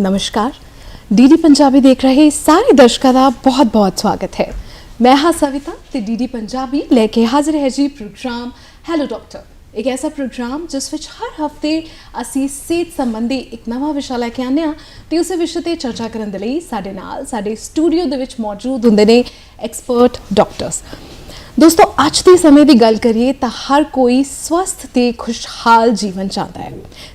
ਨਮਸਕਾਰ ਡੀਡੀ ਪੰਜਾਬੀ ਦੇਖ ਰਹੇ ਸਾਰੇ ਦਰਸ਼ਕਾਂ ਦਾ ਬਹੁਤ-ਬਹੁਤ ਸਵਾਗਤ ਹੈ ਮੈਂ ਹਾਂ ਸਵਿਤਾ ਤੇ ਡੀਡੀ ਪੰਜਾਬੀ ਲੈ ਕੇ ਹਾਜ਼ਰ ਹੈ ਜੀ ਪ੍ਰੋਗਰਾਮ ਹੈਲੋ ਡਾਕਟਰ ਇੱਕ ਐਸਾ ਪ੍ਰੋਗਰਾਮ ਜਿਸ ਵਿੱਚ ਹਰ ਹਫ਼ਤੇ ਅਸੀਂ ਸਿਹਤ ਸੰਬੰਧੀ ਇੱਕ ਨਵਾਂ ਵਿਸ਼ਾ ਲੈ ਕੇ ਆਉਂਦੇ ਹਾਂ ਤੇ ਉਸ ਵਿਸ਼ੇ ਤੇ ਚਰਚਾ ਕਰਨ ਦੇ ਲਈ ਸਾਡੇ ਨਾਲ ਸਾਡੇ ਸਟੂਡੀਓ ਦੇ ਵਿੱਚ ਮੌਜੂਦ ਹੁੰਦੇ ਨੇ ਐਕਸਪਰਟ ਡਾਕਟਰਸ ਦੋਸਤੋ, ਅੱਜ ਦੇ ਸਮੇਂ ਦੀ ਗੱਲ ਕਰੀਏ ਤਾਂ ਹਰ ਕੋਈ ਸਵਸਥ ਤੇ ਖੁਸ਼ਹਾਲ ਜੀਵਨ ਚਾਹੁੰਦਾ ਹੈ।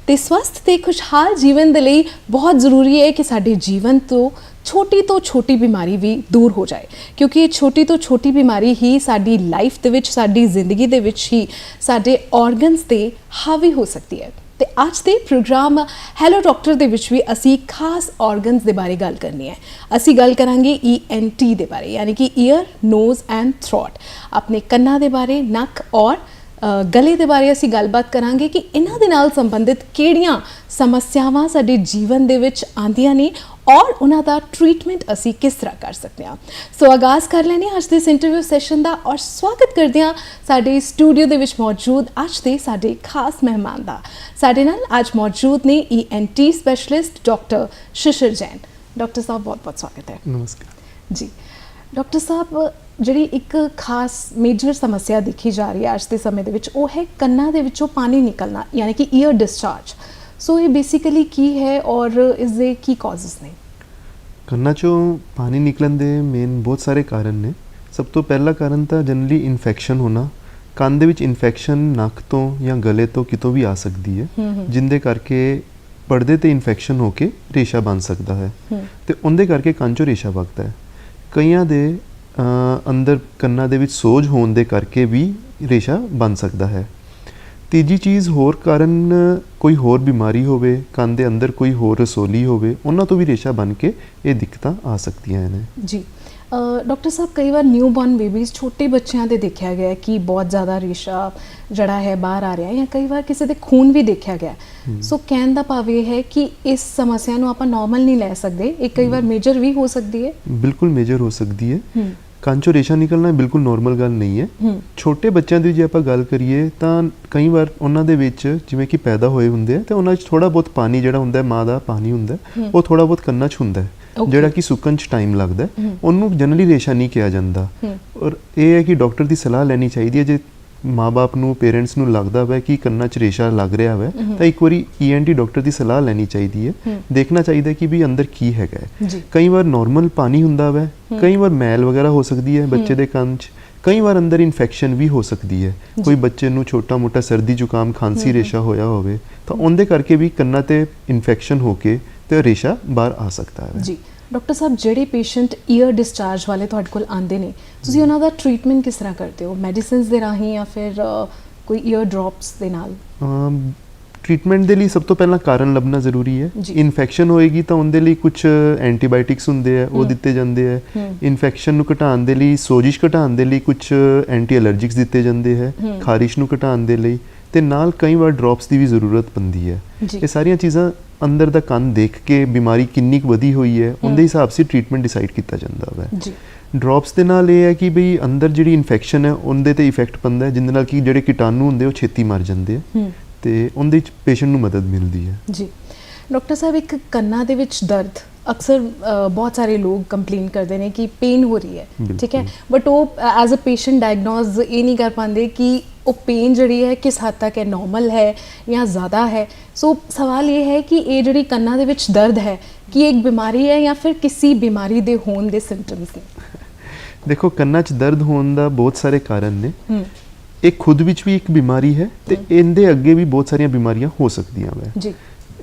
ਤੇ ਸਵਸਥ ਤੇ ਖੁਸ਼ਹਾਲ ਜੀਵਨ ਦੇ ਲਈ ਬਹੁਤ ਜ਼ਰੂਰੀ ਹੈ ਕਿ ਸਾਡੇ ਜੀਵਨ ਤੋਂ ਛੋਟੀ ਤੋਂ ਛੋਟੀ ਬਿਮਾਰੀ ਵੀ ਦੂਰ ਹੋ ਜਾਏ। ਕਿਉਂਕਿ ਇਹ ਛੋਟੀ ਤੋਂ ਛੋਟੀ ਬਿਮਾਰੀ ਹੀ ਸਾਡੀ ਲਾਈਫ ਦੇ ਵਿੱਚ, ਸਾਡੀ ਜ਼ਿੰਦਗੀ ਦੇ ਵਿੱਚ ਹੀ ਸਾਡੇ ਆਰਗਨਸ ਤੇ ਹਾਵੀ ਹੋ ਸਕਦੀ ਹੈ। ਤੇ ਅੱਜ ਦੇ ਪ੍ਰੋਗਰਾਮ ਹੈਲੋ ਡਾਕਟਰ ਦੇ ਵਿੱਚ ਵੀ ਅਸੀਂ ਖਾਸ ਆਰਗਨਸ ਦੇ ਬਾਰੇ ਗੱਲ ਕਰਨੀ ਹੈ। ਅਸੀਂ ਗੱਲ ਕਰਾਂਗੇ ENT ਦੇ ਬਾਰੇ ਯਾਨੀ ਕਿ ਈਅਰ ਨੋਜ਼ ਐਂਡ ਥਰੋਟ ਆਪਣੇ ਕੰਨਾਂ ਦੇ ਬਾਰੇ ਨੱਕ ਔਰ ਅ, ਗਲੇ ਦੇ ਬਾਰੇ ਅਸੀਂ ਗੱਲਬਾਤ ਕਰਾਂਗੇ ਕਿ ਇਹਨਾਂ ਦੇ ਨਾਲ ਸੰਬੰਧਿਤ ਕਿਹੜੀਆਂ ਸਮੱਸਿਆਵਾਂ ਸਾਡੇ ਜੀਵਨ ਦੇ ਵਿੱਚ ਆਉਂਦੀਆਂ ਨੇ ਔਰ ਉਹਨਾਂ ਦਾ ਟ੍ਰੀਟਮੈਂਟ ਅਸੀਂ ਕਿਸ ਤਰ੍ਹਾਂ ਕਰ ਸਕਦੇ ਹਾਂ। ਸੋ ਆਗਾਜ਼ ਕਰ ਲੈਣੇ ਅੱਜ ਦੇ ਇਸ ਇੰਟਰਵਿਊ ਸੈਸ਼ਨ ਦਾ ਔਰ ਸਵਾਗਤ ਕਰਦੇ ਹਾਂ ਸਾਡੇ ਸਟੂਡੀਓ ਦੇ ਵਿੱਚ ਮੌਜੂਦ ਅੱਜ ਦੇ ਸਾਡੇ ਖਾਸ ਮਹਿਮਾਨ ਦਾ। ਸਾਡੇ ਨਾਲ ਅੱਜ ਮੌਜੂਦ ਨੇ ENT specialist doctor Shishir Jain. Doctor ਸਾਹਿਬ ਬਹੁਤ ਬਹੁਤ ਸਵਾਗਤ ਹੈ। ਨਮਸਕਾਰ। ਜੀ। ਡਾਕਟਰ ਸਾਹਿਬ ਜਿਹੜੀ ਇੱਕ ਖਾਸ ਮੇਜਰ ਸਮੱਸਿਆ ਦੇਖੀ ਜਾ ਰਹੀ ਹੈ ਅੱਜ ਦੇ ਸਮੇਂ ਦੇ ਵਿੱਚ ਉਹ ਹੈ ਕੰਨਾਂ ਦੇ ਵਿੱਚੋਂ ਪਾਣੀ ਨਿਕਲਣਾ ਯਾਨੀ ਕਿ ਈਅਰ ਡਿਸਚਾਰਜ ਸੋ ਇਹ ਬੇਸਿਕਲੀ ਕੀ ਹੈ ਔਰ ਇਸ ਦੇ ਕੀ ਕਾਜ਼ਸ ਨੇ? ਕੰਨਾਂ ਚੋਂ ਪਾਣੀ ਨਿਕਲਣ ਦੇ ਮੇਨ ਬਹੁਤ ਸਾਰੇ ਕਾਰਨ ਨੇ। ਸਭ ਤੋਂ ਪਹਿਲਾ ਕਾਰਨ ਤਾਂ ਜਨਰਲੀ ਇਨਫੈਕਸ਼ਨ ਹੋਣਾ ਕੰਨ ਦੇ ਵਿੱਚ ਇਨਫੈਕਸ਼ਨ ਨੱਕ ਤੋਂ ਜਾਂ ਗਲੇ ਤੋਂ ਕਿਤੋਂ ਵੀ ਆ ਸਕਦੀ ਹੈ ਜਿੰਦੇ ਕਰਕੇ ਪਰਦੇ ਤੇ ਇਨਫੈਕਸ਼ਨ ਹੋ ਕੇ ਰੇਸ਼ਾ ਬਣ ਸਕਦਾ ਹੈ। ਤੇ ਉਹਦੇ ਕਰਕੇ ਕੰਨ ਚੋਂ ਰੇਸ਼ਾ ਵਗਦਾ ਹੈ। ਕਈਆਂ ਦੇ ਅੰਦਰ ਕੰਨਾਂ ਦੇ ਵਿੱਚ ਸੋਜ ਹੋਣ ਦੇ ਕਰਕੇ ਵੀ ਰੇਸ਼ਾ ਬਣ ਸਕਦਾ ਹੈ। ਤੀਜੀ ਚੀਜ਼ ਹੋਰ ਕਾਰਨ ਕੋਈ ਹੋਰ ਬਿਮਾਰੀ ਹੋਵੇ, ਕੰਨ ਦੇ ਅੰਦਰ ਕੋਈ ਹੋਰ ਰਸੋਲੀ ਹੋਵੇ, ਉਹਨਾਂ ਤੋਂ ਵੀ ਰੇਸ਼ਾ ਬਣ ਕੇ ਇਹ ਦਿੱਕਤਾਂ ਆ ਸਕਦੀਆਂ ਨੇ। ਜੀ। ਡਾਕਟਰ ਸਾਹਿਬ ਕਈ ਵਾਰ ਨਿਊਬੋਰਨ ਬੇਬੀਜ਼ ਛੋਟੇ ਬੱਚਿਆਂ ਦੇ ਦੇਖਿਆ ਗਿਆ ਕਿ ਬਹੁਤ ਜ਼ਿਆਦਾ ਰੇਸ਼ਾ ਜਿਹੜਾ ਹੈ ਬਾਹਰ ਆ ਰਿਹਾ ਹੈ ਜਾਂ ਕਈ ਵਾਰ ਕਿਸੇ ਦੇ ਖੂਨ ਵੀ ਦੇਖਿਆ ਗਿਆ। ਸੋ ਕਹਿਣ ਦਾ ਭਾਵ ਇਹ ਹੈ ਕਿ ਇਸ ਸਮੱਸਿਆ ਨੂੰ ਆਪਾਂ ਨਾਰਮਲ ਨਹੀਂ ਲੈ ਸਕਦੇ। ਇਹ ਕਈ ਵਾਰ ਮੇਜਰ ਵੀ ਹੋ ਸਕਦੀ ਹੈ। ਬਿਲਕੁਲ ਮੇਜਰ ਹੋ ਸਕਦੀ ਹੈ। ਹੂੰ। ਕੰਨ ਚੋਂ ਰੇਸ਼ਾ ਨਿਕਲਣਾ ਬਿਲਕੁਲ ਨਾਰਮਲ ਗੱਲ ਨਹੀਂ ਹੈ। ਛੋਟੇ ਬੱਚਿਆਂ ਦੀ ਜੇ ਆਪਾਂ ਗੱਲ ਕਰੀਏ ਤਾਂ ਕਈ ਵਾਰ ਉਹਨਾਂ ਦੇ ਵਿੱਚ ਜਿਵੇਂ ਕਿ ਪੈਦਾ ਹੋਏ ਹੁੰਦੇ ਆ ਤੇ ਉਹਨਾਂ 'ਚ ਥੋੜਾ ਬਹੁਤ ਪਾਣੀ ਜਿਹੜਾ ਹੁੰਦਾ ਹੈ ਮਾਂ ਦਾ ਪਾਣੀ ਹੁੰਦਾ। ਉਹ ਥੋੜਾ ਬਹੁਤ ਕੰਨਾਂ 'ਚ ਹੁੰਦਾ ਹੈ. ਜਿਹੜਾ ਕਿ ਸੁੱਕਣ 'ਚ ਟਾਈਮ ਲੱਗਦਾ। ਉਹਨੂੰ ਜਨਰਲੀ ਰੇਸ਼ਾ ਨਹੀਂ ਕਿਹਾ ਜਾਂਦਾ ਔਰ ਇਹ ਹੈ ਕਿ ਡਾਕਟਰ ਦੀ ਸਲਾਹ ਲੈਣੀ ਚਾਹੀਦੀ ਹੈ ਜੇ ਮਾਪੇ ਨੂੰ ਪੇਰੈਂਟਸ ਨੂੰ ਲੱਗਦਾ ਹੈ ਕਿ ਕੰਨਾਂ 'ਚ ਰੇਸ਼ਾ ਲੱਗ ਰਿਹਾ ਹੈ। ਤਾਂ ਇੱਕ ਵਾਰੀ ਈਐਨਟੀ ਡਾਕਟਰ ਦੀ ਸਲਾਹ ਲੈਣੀ ਚਾਹੀਦੀ ਹੈ। ਦੇਖਣਾ ਚਾਹੀਦਾ ਕਿ ਵੀ ਅੰਦਰ ਕੀ ਹੈਗਾ ਕਈ ਵਾਰ ਨਾਰਮਲ ਪਾਣੀ ਹੁੰਦਾ ਹੂੰ। ਕਈ ਵਾਰ ਮੈਲ ਵਗੈਰਾ ਹੋ ਸਕਦੀ ਹੈ ਬੱਚੇ। ਦੇ ਕੰਨ 'ਚ ਕਈ ਵਾਰ ਅੰਦਰ ਇਨਫੈਕਸ਼ਨ ਵੀ ਹੋ ਸਕਦੀ ਹੈ। ਕੋਈ ਬੱਚੇ ਨੂੰ ਛੋਟਾ ਮੋਟਾ ਸਰਦੀ ਜ਼ੁਕਾਮ ਖਾਂਸੀ। ਰੇਸ਼ਾ ਹੋਇਆ ਹੋਵੇ ਤਾਂ ਉਹਦੇ ਕਰਕੇ ਵੀ ਕੰਨਾਂ ਤੇ ਇਨਫੈਕਸ਼ਨ ਹੋ ਕੇ ਤੇ ਰੇਸ਼ਾ ਬਾਹਰ ਆ ਸਕਦਾ ਹੈ ਜੀ ਡਾਕਟਰ ਸਾਹਿਬ ਜਿਹੜੇ ਪੇਸ਼ੈਂਟ ਈਅਰ ਡਿਸਚਾਰਜ ਵਾਲੇ ਤੁਹਾਡੇ ਕੋਲ ਆਉਂਦੇ ਨੇ ਤੁਸੀਂ ਉਹਨਾਂ ਦਾ ਟ੍ਰੀਟਮੈਂਟ ਕਿਸ ਤਰ੍ਹਾਂ ਕਰਦੇ ਹੋ ਮੈਡੀਸਿਨਸ ਦੇ ਰਾਹੀਂ ਜਾਂ ਫਿਰ ਕੋਈ ਈਅਰ ਡ੍ਰੌਪਸ ਦੇ ਨਾਲ ਟ੍ਰੀਟਮੈਂਟ ਦੇ ਲਈ ਸਭ ਤੋਂ ਪਹਿਲਾਂ ਕਾਰਨ ਲੱਭਣਾ ਜ਼ਰੂਰੀ ਹੈ। ਇਨਫੈਕਸ਼ਨ ਹੋਏਗੀ ਤਾਂ ਉਹਦੇ ਲਈ ਕੁਝ ਐਂਟੀਬਾਇਓਟਿਕਸ ਹੁੰਦੇ ਆ ਉਹ। ਦਿੱਤੇ ਜਾਂਦੇ ਆ। ਇਨਫੈਕਸ਼ਨ ਨੂੰ ਘਟਾਉਣ ਦੇ ਲਈ ਸੋਜਿਸ਼ ਘਟਾਉਣ ਦੇ ਲਈ ਕੁਝ ਐਂਟੀ ਅਲਰਜਿਕਸ ਦਿੱਤੇ ਜਾਂਦੇ ਹੈ। ਖਾਰਿਸ਼ ਨੂੰ ਘਟਾਉਣ ਦੇ ਲਈ ਤੇ ਨਾਲ ਕਈ ਵਾਰ ਡ੍ਰੌਪਸ ਦੀ ਵੀ ਜ਼ਰੂਰਤ ਪੈਂਦੀ ਹੈ ਇਹ ਸਾਰੀਆਂ ਚੀਜ਼ਾਂ ਅੰਦਰ ਦਾ ਕੰਨ ਦੇਖ ਕੇ ਬਿਮਾਰੀ ਕਿੰਨੀ ਕੁ ਵਧੀ ਹੋਈ ਹੈ। ਉਹਦੇ ਹਿਸਾਬ ਸੇ ਟ੍ਰੀਟਮੈਂਟ ਡਿਸਾਈਡ ਕੀਤਾ ਜਾਂਦਾ ਹੈ ਜੀ। ਡ੍ਰੌਪਸ ਦੇ ਨਾਲ ਇਹ ਹੈ ਕਿ ਬਈ ਅੰਦਰ ਜਿਹੜੀ ਇਨਫੈਕਸ਼ਨ ਹੈ ਉਹਦੇ ਤੇ ਇਫੈਕਟ ਪੈਂਦਾ ਹੈ ਜਿਹਦੇ ਨਾਲ ਕਿ ਜਿਹੜੇ ਕੀਟਾਣੂ ਹੁੰਦੇ ਉਹ ਛੇਤੀ ਮਰ ਜਾਂਦੇ ਆ ਤੇ ਉਹਦੇ ਵਿੱਚ ਪੇਸ਼ੈਂਟ ਨੂੰ ਮਦਦ ਮਿਲਦੀ ਹੈ। ਜੀ। ਡਾਕਟਰ ਸਾਹਿਬ ਇੱਕ ਕੰਨਾਂ ਦੇ ਵਿੱਚ ਦਰਦ ਅਕਸਰ ਬਹੁਤ ਸਾਰੇ ਲੋਕ ਕੰਪਲੇਨ ਕਰਦੇ ਨੇ ਕਿ ਪੇਨ ਹੋ ਰਹੀ ਹੈ। ਠੀਕ ਹੈ? ਬਟ ਉਹ ਐਜ਼ ਅ ਪੇਸ਼ੈਂਟ ਡਾਇਗਨੋਸ ਇਹ ਨਹੀਂ ਕਰ ਪਾਉਂਦੇ ਕਿ ਉਹ ਪੇਨ ਜਿਹੜੀ ਹੈ ਕਿਸ ਹੱਦ ਤੱਕ ਹੈ ਨਾਰਮਲ ਹੈ ਜਾਂ ਜ਼ਿਆਦਾ ਹੈ? ਸੋ ਸਵਾਲ ਇਹ ਹੈ ਕਿ ਇਹ ਜਿਹੜੀ ਕੰਨਾਂ ਦੇ ਵਿੱਚ ਦਰਦ ਹੈ ਕਿ ਇਹ ਇੱਕ ਬਿਮਾਰੀ ਹੈ ਜਾਂ ਫਿਰ ਕਿਸੇ ਬਿਮਾਰੀ ਦੇ ਹੋਣ ਦੇ ਸਿੰਪਟਮਸ ਨੇ? ਦੇਖੋ ਕੰਨਾਂ 'ਚ ਦਰਦ ਹੋਣ ਦਾ ਬਹੁਤ ਸਾਰੇ ਕਾਰਨ ਨੇ। ਇਹ ਖੁਦ ਵਿੱਚ ਵੀ ਇੱਕ ਬਿਮਾਰੀ ਹੈ ਤੇ। ਇਹਦੇ ਅੱਗੇ ਵੀ ਬਹੁਤ ਸਾਰੀਆਂ ਬਿਮਾਰੀਆਂ ਹੋ ਸਕਦੀਆਂ ਵੈ। ਜੀ।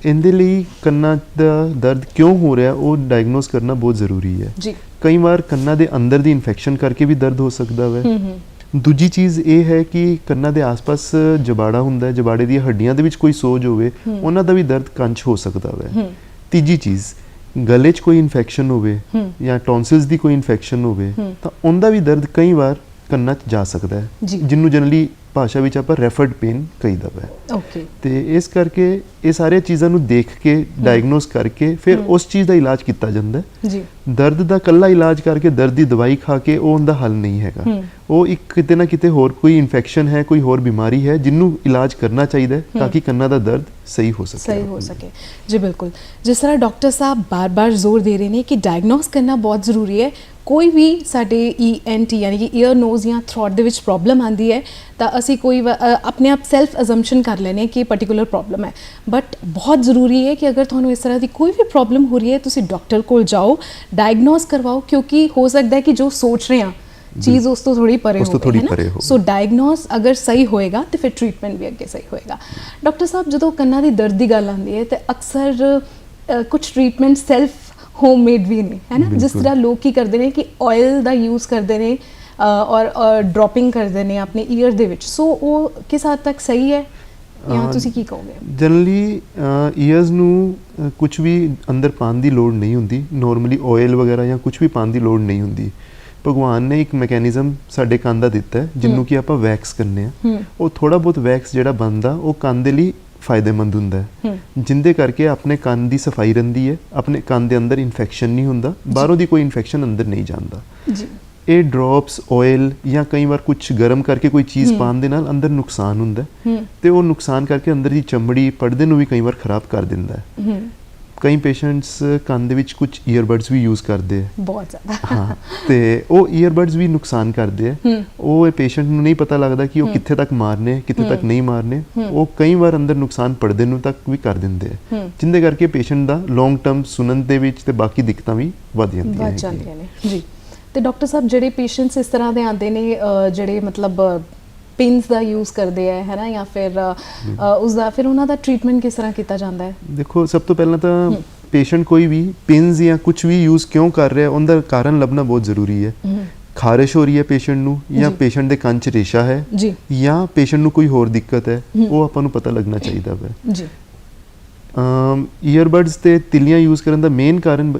ਇਹਦੇ ਲਈ ਕੰਨਾਂ ਦਾ ਦਰਦ ਕਿਉਂ ਹੋ ਰਿਹਾ ਉਹ ਡਾਇਗਨੋਸ ਕਰਨਾ ਬਹੁਤ ਜ਼ਰੂਰੀ ਹੈ। ਜੀ। ਕਈ ਵਾਰ ਕੰਨਾਂ ਦੇ ਅੰਦਰ ਦੀ ਇਨਫੈਕਸ਼ਨ ਕਰਕੇ ਵੀ ਦਰਦ ਹੋ ਸਕਦਾ ਵੈ। ਹੂੰ ਹੂੰ। ਦੂਜੀ ਚੀਜ਼ ਇਹ ਹੈ ਕਿ ਕੰਨਾਂ ਦੇ ਆਸ-ਪਾਸ ਜਬਾੜਾ ਹੁੰਦਾ ਹੈ ਜਬਾੜੇ ਦੀਆਂ ਹੱਡੀਆਂ ਦੇ ਵਿੱਚ ਕੋਈ ਸੋਜ ਹੋਵੇ। ਉਹਨਾਂ ਦਾ ਵੀ ਦਰਦ ਕੰਨ 'ਚ ਹੋ ਸਕਦਾ ਹੂੰ ਤੀਜੀ ਚੀਜ਼ ਗਲੇ 'ਚ ਕੋਈ ਇਨਫੈਕਸ਼ਨ ਹੋਵੇ ਜਾਂ ਟੌਨਸਿਲਸ ਦੀ ਕੋਈ ਇਨਫੈਕਸ਼ਨ ਹੋਵੇ। ਤਾਂ ਉਹਦਾ ਵੀ ਦਰਦ ਕਈ ਵਾਰ ਕੰਨਾਂ 'ਚ ਜਾ ਸਕਦਾ ਹੈ ਜੀ। ਜਿਹਨੂੰ ਜਨਰਲੀ ਭਾਸ਼ਾ ਵਿੱਚ ਆਪਾਂ ਰੈਫਰਡ ਪੇਨ ਕਹੀਦਾ ਹੈ ਓਕੇ ਤੇ ਇਸ ਕਰਕੇ ਇਹ ਸਾਰੀਆਂ ਚੀਜ਼ਾਂ ਨੂੰ ਦੇਖ ਕੇ ਡਾਇਗਨੋਸ ਕਰਕੇ ਫਿਰ। ਉਸ ਚੀਜ਼ ਦਾ ਇਲਾਜ ਕੀਤਾ ਜਾਂਦਾ ਹੈ ਜੀ ਦਰਦ ਦਾ ਕੱਲਾ ਇਲਾਜ ਕਰਕੇ ਦਰਦ ਦੀ ਦਵਾਈ ਖਾ ਕੇ ਉਹ ਉਹਦਾ ਹੱਲ ਨਹੀਂ ਹੈਗਾ। ਉਹ ਇੱਕ ਕਿਤੇ ਨਾ ਕਿਤੇ ਹੋਰ ਕੋਈ ਇਨਫੈਕਸ਼ਨ ਹੈ ਕੋਈ ਹੋਰ ਬਿਮਾਰੀ ਹੈ ਜਿਹਨੂੰ ਇਲਾਜ ਕਰਨਾ ਚਾਹੀਦਾ ਹੈ ਤਾਂ ਕਿ ਕੰਨਾਂ ਦਾ ਦਰਦ ਸਹੀ ਹੋ ਸਕੇ। ਸਹੀ ਹੋ ਸਕੇ। ਜੀ ਬਿਲਕੁਲ। ਜਿਸ ਤਰ੍ਹਾਂ ਡਾਕਟਰ ਸਾਹਿਬ ਬਾਰ-ਬਾਰ ਜ਼ੋਰ ਦੇ ਰਹੇ ਨੇ ਕਿ ਡਾਇਗਨੋਸ ਕਰਨਾ ਬਹੁਤ ਜ਼ਰੂਰੀ ਹੈ ਕੋਈ ਵੀ ਸਾਡੇ ਈਐਨਟੀ ਯਾਨੀ ਕਿ ਈਅਰ ਨੋਜ਼ ਜਾਂ ਥਰੋਟ ਦੇ ਵਿੱਚ ਪ੍ਰੋਬਲਮ ਆਂਦੀ ਹੈ ਤਾਂ ਅਸੀਂ ਕੋਈ ਆਪਣੇ ਆਪ ਸੈਲਫ ਅਜ਼ੰਪਸ਼ਨ ਕਰ ਲੈਨੇ ਕਿ ਪਾਰਟਿਕੂਲਰ ਪ੍ਰੋਬਲਮ ਹੈ। ਬਟ ਬਹੁਤ ਜ਼ਰੂਰੀ ਹੈ ਕਿ ਅਗਰ ਤੁਹਾਨੂੰ ਇਸ ਤਰ੍ਹਾਂ ਦੀ ਕੋਈ ਵੀ ਪ੍ਰੋਬਲਮ ਹੋ ਰਹੀ ਹੈ ਤੁਸੀਂ ਡਾਕਟਰ ਕੋਲ ਜਾਓ ਡਾਇਗਨੋਸ ਕਰਵਾਓ ਕਿਉਂਕਿ ਹੋ ਸਕਦਾ ਹੈ ਕਿ ਜੋ ਸੋਚ ਰਹੇ ਹਾਂ ਚੀਜ਼ ਉਸ ਤੋਂ ਥੋੜੀ ਪਰੇ ਹੋਵੇ ਹੈ ਨਾ? ਸੋ ਡਾਇਗਨੋਸ ਅਗਰ ਸਹੀ ਹੋਏਗਾ ਤੇ ਫਿਰ ਟ੍ਰੀਟਮੈਂਟ ਵੀ ਅੱਗੇ ਸਹੀ ਹੋਏਗਾ। ਡਾਕਟਰ ਸਾਹਿਬ ਜਦੋਂ ਕੰਨਾਂ ਦੀ ਦਰਦ ਦੀ ਗੱਲ ਆਉਂਦੀ ਹੈ ਤੇ ਅਕਸਰ ਕੁਝ ਟ੍ਰੀਟਮੈਂਟ ਸੈਲਫ ਹੋਮਮੇਡ ਵੀ ਨੇ ਹੈ ਨਾ? ਜਿਸ। ਤਰ੍ਹਾਂ ਲੋਕ ਕੀ ਕਰਦੇ ਨੇ ਕਿ ਆਇਲ ਦਾ ਯੂਜ਼ ਕਰਦੇ ਨੇ ਔਰ ਡ੍ਰੌਪਿੰਗ ਕਰਦੇ ਨੇ ਆਪਣੇ ਈਅਰ ਦੇ ਵਿੱਚ। ਸੋ ਉਹ ਕਿਸ ਹੱਦ ਤੱਕ ਸਹੀ ਹੈ? ਜਾਂ ਤੁਸੀਂ ਕੀ ਕਹੋਗੇ? ਜਨਰਲੀ ਈਅਰਸ ਨੂੰ ਕੁਝ ਵੀ ਅੰਦਰ ਪਾਉਣ ਦੀ ਲੋੜ ਨਹੀਂ ਹੁੰਦੀ। ਨਾਰਮਲੀ ਆਇਲ ਵਗੈਰਾ ਜਾਂ ਕੁਝ ਵੀ ਪਾਉਣ ਦੀ ਲੋੜ ਨਹੀਂ ਹੁੰਦੀ। ਭਗਵਾਨ ਨੇ ਇੱਕ ਮੈਕੈਨਿਜ਼ਮ ਸਾਡੇ ਕੰਨ ਦਾ ਦਿੱਤਾ ਹੂੰ। ਕਿ ਆਪਾਂ ਵੈਕਸ ਕਰਨੇ ਆ। ਉਹ ਥੋੜਾ ਬਹੁਤ ਵੈਕਸ ਜਿਹੜਾ ਬਣਦਾ ਉਹ ਕੰਨ ਦੇ ਲਈ ਫਾਇਦੇਮੰਦ ਹੁੰਦਾ ਹੂੰ। ਜਿੰਦੇ ਕਰਕੇ ਆਪਣੇ ਕੰਨ ਦੀ ਸਫ਼ਾਈ ਰਹਿੰਦੀ ਹੈ। ਆਪਣੇ ਕੰਨ ਦੇ ਅੰਦਰ ਇਨਫੈਕਸ਼ਨ ਨਹੀਂ ਹੁੰਦਾ। ਬਾਹਰੋਂ ਦੀ ਕੋਈ ਇਨਫੈਕਸ਼ਨ ਅੰਦਰ ਨਹੀਂ ਜਾਂਦਾ। ਜੀ। ਇਹ ਡ੍ਰੌਪਸ ਆਇਲ ਜਾਂ ਕਈ ਵਾਰ ਕੁਝ ਗਰਮ ਕਰਕੇ ਕੋਈ ਚੀਜ਼ ਹੂੰ। ਪਾਉਣ ਦੇ ਨਾਲ ਅੰਦਰ ਨੁਕਸਾਨ ਹੁੰਦਾ ਤੇ ਉਹ ਨੁਕਸਾਨ ਕਰਕੇ ਅੰਦਰ ਦੀ ਚਮੜੀ ਪਰਦੇ ਨੂੰ ਵੀ ਕਈ ਵਾਰ ਖਰਾਬ ਕਰ ਦਿੰਦਾ ਹੈ। ਕਈ ਪੇਸ਼ੈਂਟਸ ਕੰਨ ਦੇ ਵਿੱਚ ਕੁਝ ਈਅਰਬਡਸ ਵੀ ਯੂਜ਼ ਕਰਦੇ ਆ ਬਹੁਤ ਜ਼ਿਆਦਾ। ਹਾਂ ਤੇ ਉਹ ਈਅਰਬਡਸ ਵੀ ਨੁਕਸਾਨ ਕਰਦੇ ਆ ਹੂੰ। ਉਹ ਇਹ ਪੇਸ਼ੈਂਟ ਨੂੰ ਨਹੀਂ ਪਤਾ ਲੱਗਦਾ ਕਿ ਉਹ। ਕਿੱਥੇ ਤੱਕ ਮਾਰਨੇ ਕਿੱਥੇ ਤੱਕ। ਨਹੀਂ ਮਾਰਨੇ। ਉਹ ਕਈ ਵਾਰ ਅੰਦਰ ਨੁਕਸਾਨ ਪਰਦੇ ਨੂੰ ਤੱਕ ਵੀ ਕਰ ਦਿੰਦੇ ਆ ਹੂੰ। ਜਿੰਦੇ ਕਰਕੇ ਪੇਸ਼ੈਂਟ ਦਾ ਲੌਂਗ ਟਰਮ ਸੁਣਨ ਦੇ ਵਿੱਚ ਤੇ ਬਾਕੀ ਦਿੱਕਤਾਂ ਵੀ ਵਧ। ਜਾਂਦੀਆਂ ਨੇ। ਜੀ। ਤੇ ਡਾਕਟਰ ਸਾਹਿਬ ਜਿਹੜੇ ਪੇਸ਼ੈਂਟਸ ਇਸ ਤਰ੍ਹਾਂ ਦੇ ਆਉਂਦੇ ਨੇ ਜਿਹੜੇ ਮਤਲਬ ਪਿੰਸ ਦਾ ਯੂਜ਼ ਕਰਦੇ ਆ ਹੈ ਨਾ ਜਾਂ ਫਿਰ ਉਸ ਦਾ ਫਿਰ ਉਹਨਾਂ ਦਾ ਟ੍ਰੀਟਮੈਂਟ ਕਿਸ ਤਰ੍ਹਾਂ ਕੀਤਾ ਜਾਂਦਾ ਹੈ? ਦੇਖੋ ਸਭ ਤੋਂ ਪਹਿਲਾਂ ਤਾਂ। ਪੇਸ਼ੈਂਟ ਕੋਈ ਵੀ ਪਿੰਸ ਜਾਂ ਕੁਝ ਵੀ ਯੂਜ਼ ਕਿਉਂ ਕਰ ਰਿਹਾ ਉਹਦਾ ਕਾਰਨ ਲੱਭਣਾ ਬਹੁਤ ਜ਼ਰੂਰੀ ਹੈ। ਖਾਰਿਸ਼ ਹੋ ਰਹੀ ਹੈ ਪੇਸ਼ੈਂਟ ਨੂੰ ਜਾਂ। ਪੇਸ਼ੈਂਟ ਦੇ ਕੰਨ 'ਚ ਰੇਸ਼ਾ ਹੈ ਜੀ। ਜਾਂ ਪੇਸ਼ੈਂਟ ਨੂੰ ਕੋਈ ਹੋਰ ਦਿੱਕਤ ਹੈ। ਉਹ ਆਪਾਂ ਨੂੰ ਪਤਾ ਲੱਗਣਾ ਚਾਹੀਦਾ ਹੈ ਜੀ। ਅਮ ਈਅਰਬਡਸ ਤੇ ਤਿੱਲੀਆਂ ਯੂਜ਼ ਕਰਨ ਦਾ ਮੇਨ ਕਾਰਨ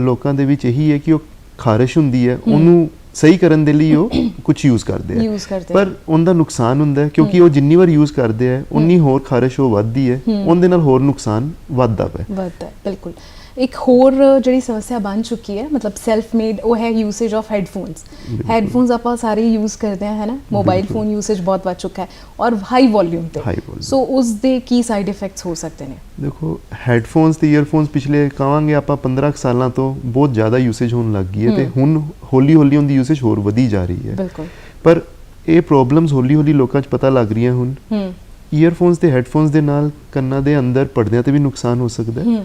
ਲੋਕਾਂ ਦੇ ਵਿੱਚ ਇਹੀ ਹੈ ਕਿ ਉਹ ਖਾਰਿਸ਼ ਹੁੰਦੀ ਹੈ। ਉਹਨੂੰ ਸਹੀ ਕਰਨ ਦੇ ਲਈ ਉਹ ਕੁਝ ਯੂਜ਼ ਕਰਦੇ ਆ। ਪਰ ਉਹਦਾ ਨੁਕਸਾਨ ਹੁੰਦਾ ਕਿਉਂਕਿ ਉਹ ਜਿੰਨੀ ਵਾਰ ਯੂਜ਼ ਕਰਦੇ ਆ ਉਨੀ ਹੋਰ ਖਾਰਿਸ਼ ਉਹ ਵੱਧਦੀ ਹੈ। ਉਹਦੇ ਨਾਲ ਹੋਰ ਨੁਕਸਾਨ ਵੱਧਦਾ ਹੈ। ਵੱਧਦਾ ਬਿਲਕੁਲ। ਇੱਕ ਹੋਰ ਜਿਹੜੀ ਸਮੱਸਿਆ ਬਣ ਚੁੱਕੀ ਹੈ ਮਤਲਬ ਸੈਲਫ ਮੇਡ ਉਹ ਹੈ ਯੂਸੇਜ ਆਫ ਹੈੱਡਫੋਨਸ। ਹੈੱਡਫੋਨਸ ਆਪਾਂ ਸਾਰੇ ਯੂਜ਼ ਕਰਦੇ ਹਾਂ ਹੈ ਨਾ ਮੋਬਾਈਲ। ਫੋਨ ਯੂਸੇਜ ਬਹੁਤ ਵੱਧ ਚੁੱਕਾ ਹੈ ਔਰ ਹਾਈ ਵੋਲਿਊਮ ਤੇ। ਸੋ ਉਸ ਦੇ ਕੀ ਸਾਈਡ ਇਫੈਕਟਸ ਹੋ ਸਕਦੇ ਨੇ? ਦੇਖੋ ਹੈੱਡਫੋਨਸ ਤੇ ਈਅਰਫੋਨਸ ਪਿਛਲੇ ਕਹਾਂਗੇ ਆਪਾਂ 15 ਕੁ ਸਾਲਾਂ ਤੋਂ ਬਹੁਤ ਜ਼ਿਆਦਾ ਯੂਸੇਜ ਹੋਣ ਲੱਗ ਗਈ ਹੈ ਤੇ। ਹੁਣ ਹੌਲੀ ਹੌਲੀ ਉਹਦੀ ਯੂਸੇਜ ਹੋਰ ਵਧੀ ਜਾ ਰਹੀ ਹੈ। ਬਿਲਕੁਲ। ਪਰ ਇਹ ਪ੍ਰੋਬਲਮਸ ਹੌਲੀ ਹੌਲੀ ਲੋਕਾਂ 'ਚ ਪਤਾ ਲੱਗ ਰਹੀਆਂ ਹੁਣ। ਹੂੰ। ਈਅਰਫੋਨਸ ਤੇ ਹੈੱਡਫੋਨਸ ਦੇ ਨਾਲ ਕੰਨਾਂ ਦੇ ਅੰਦਰ ਪਰਦਿਆਂ ਤੇ ਵੀ ਨੁਕਸਾਨ ਹੋ ਸਕਦਾ ਹੂੰ।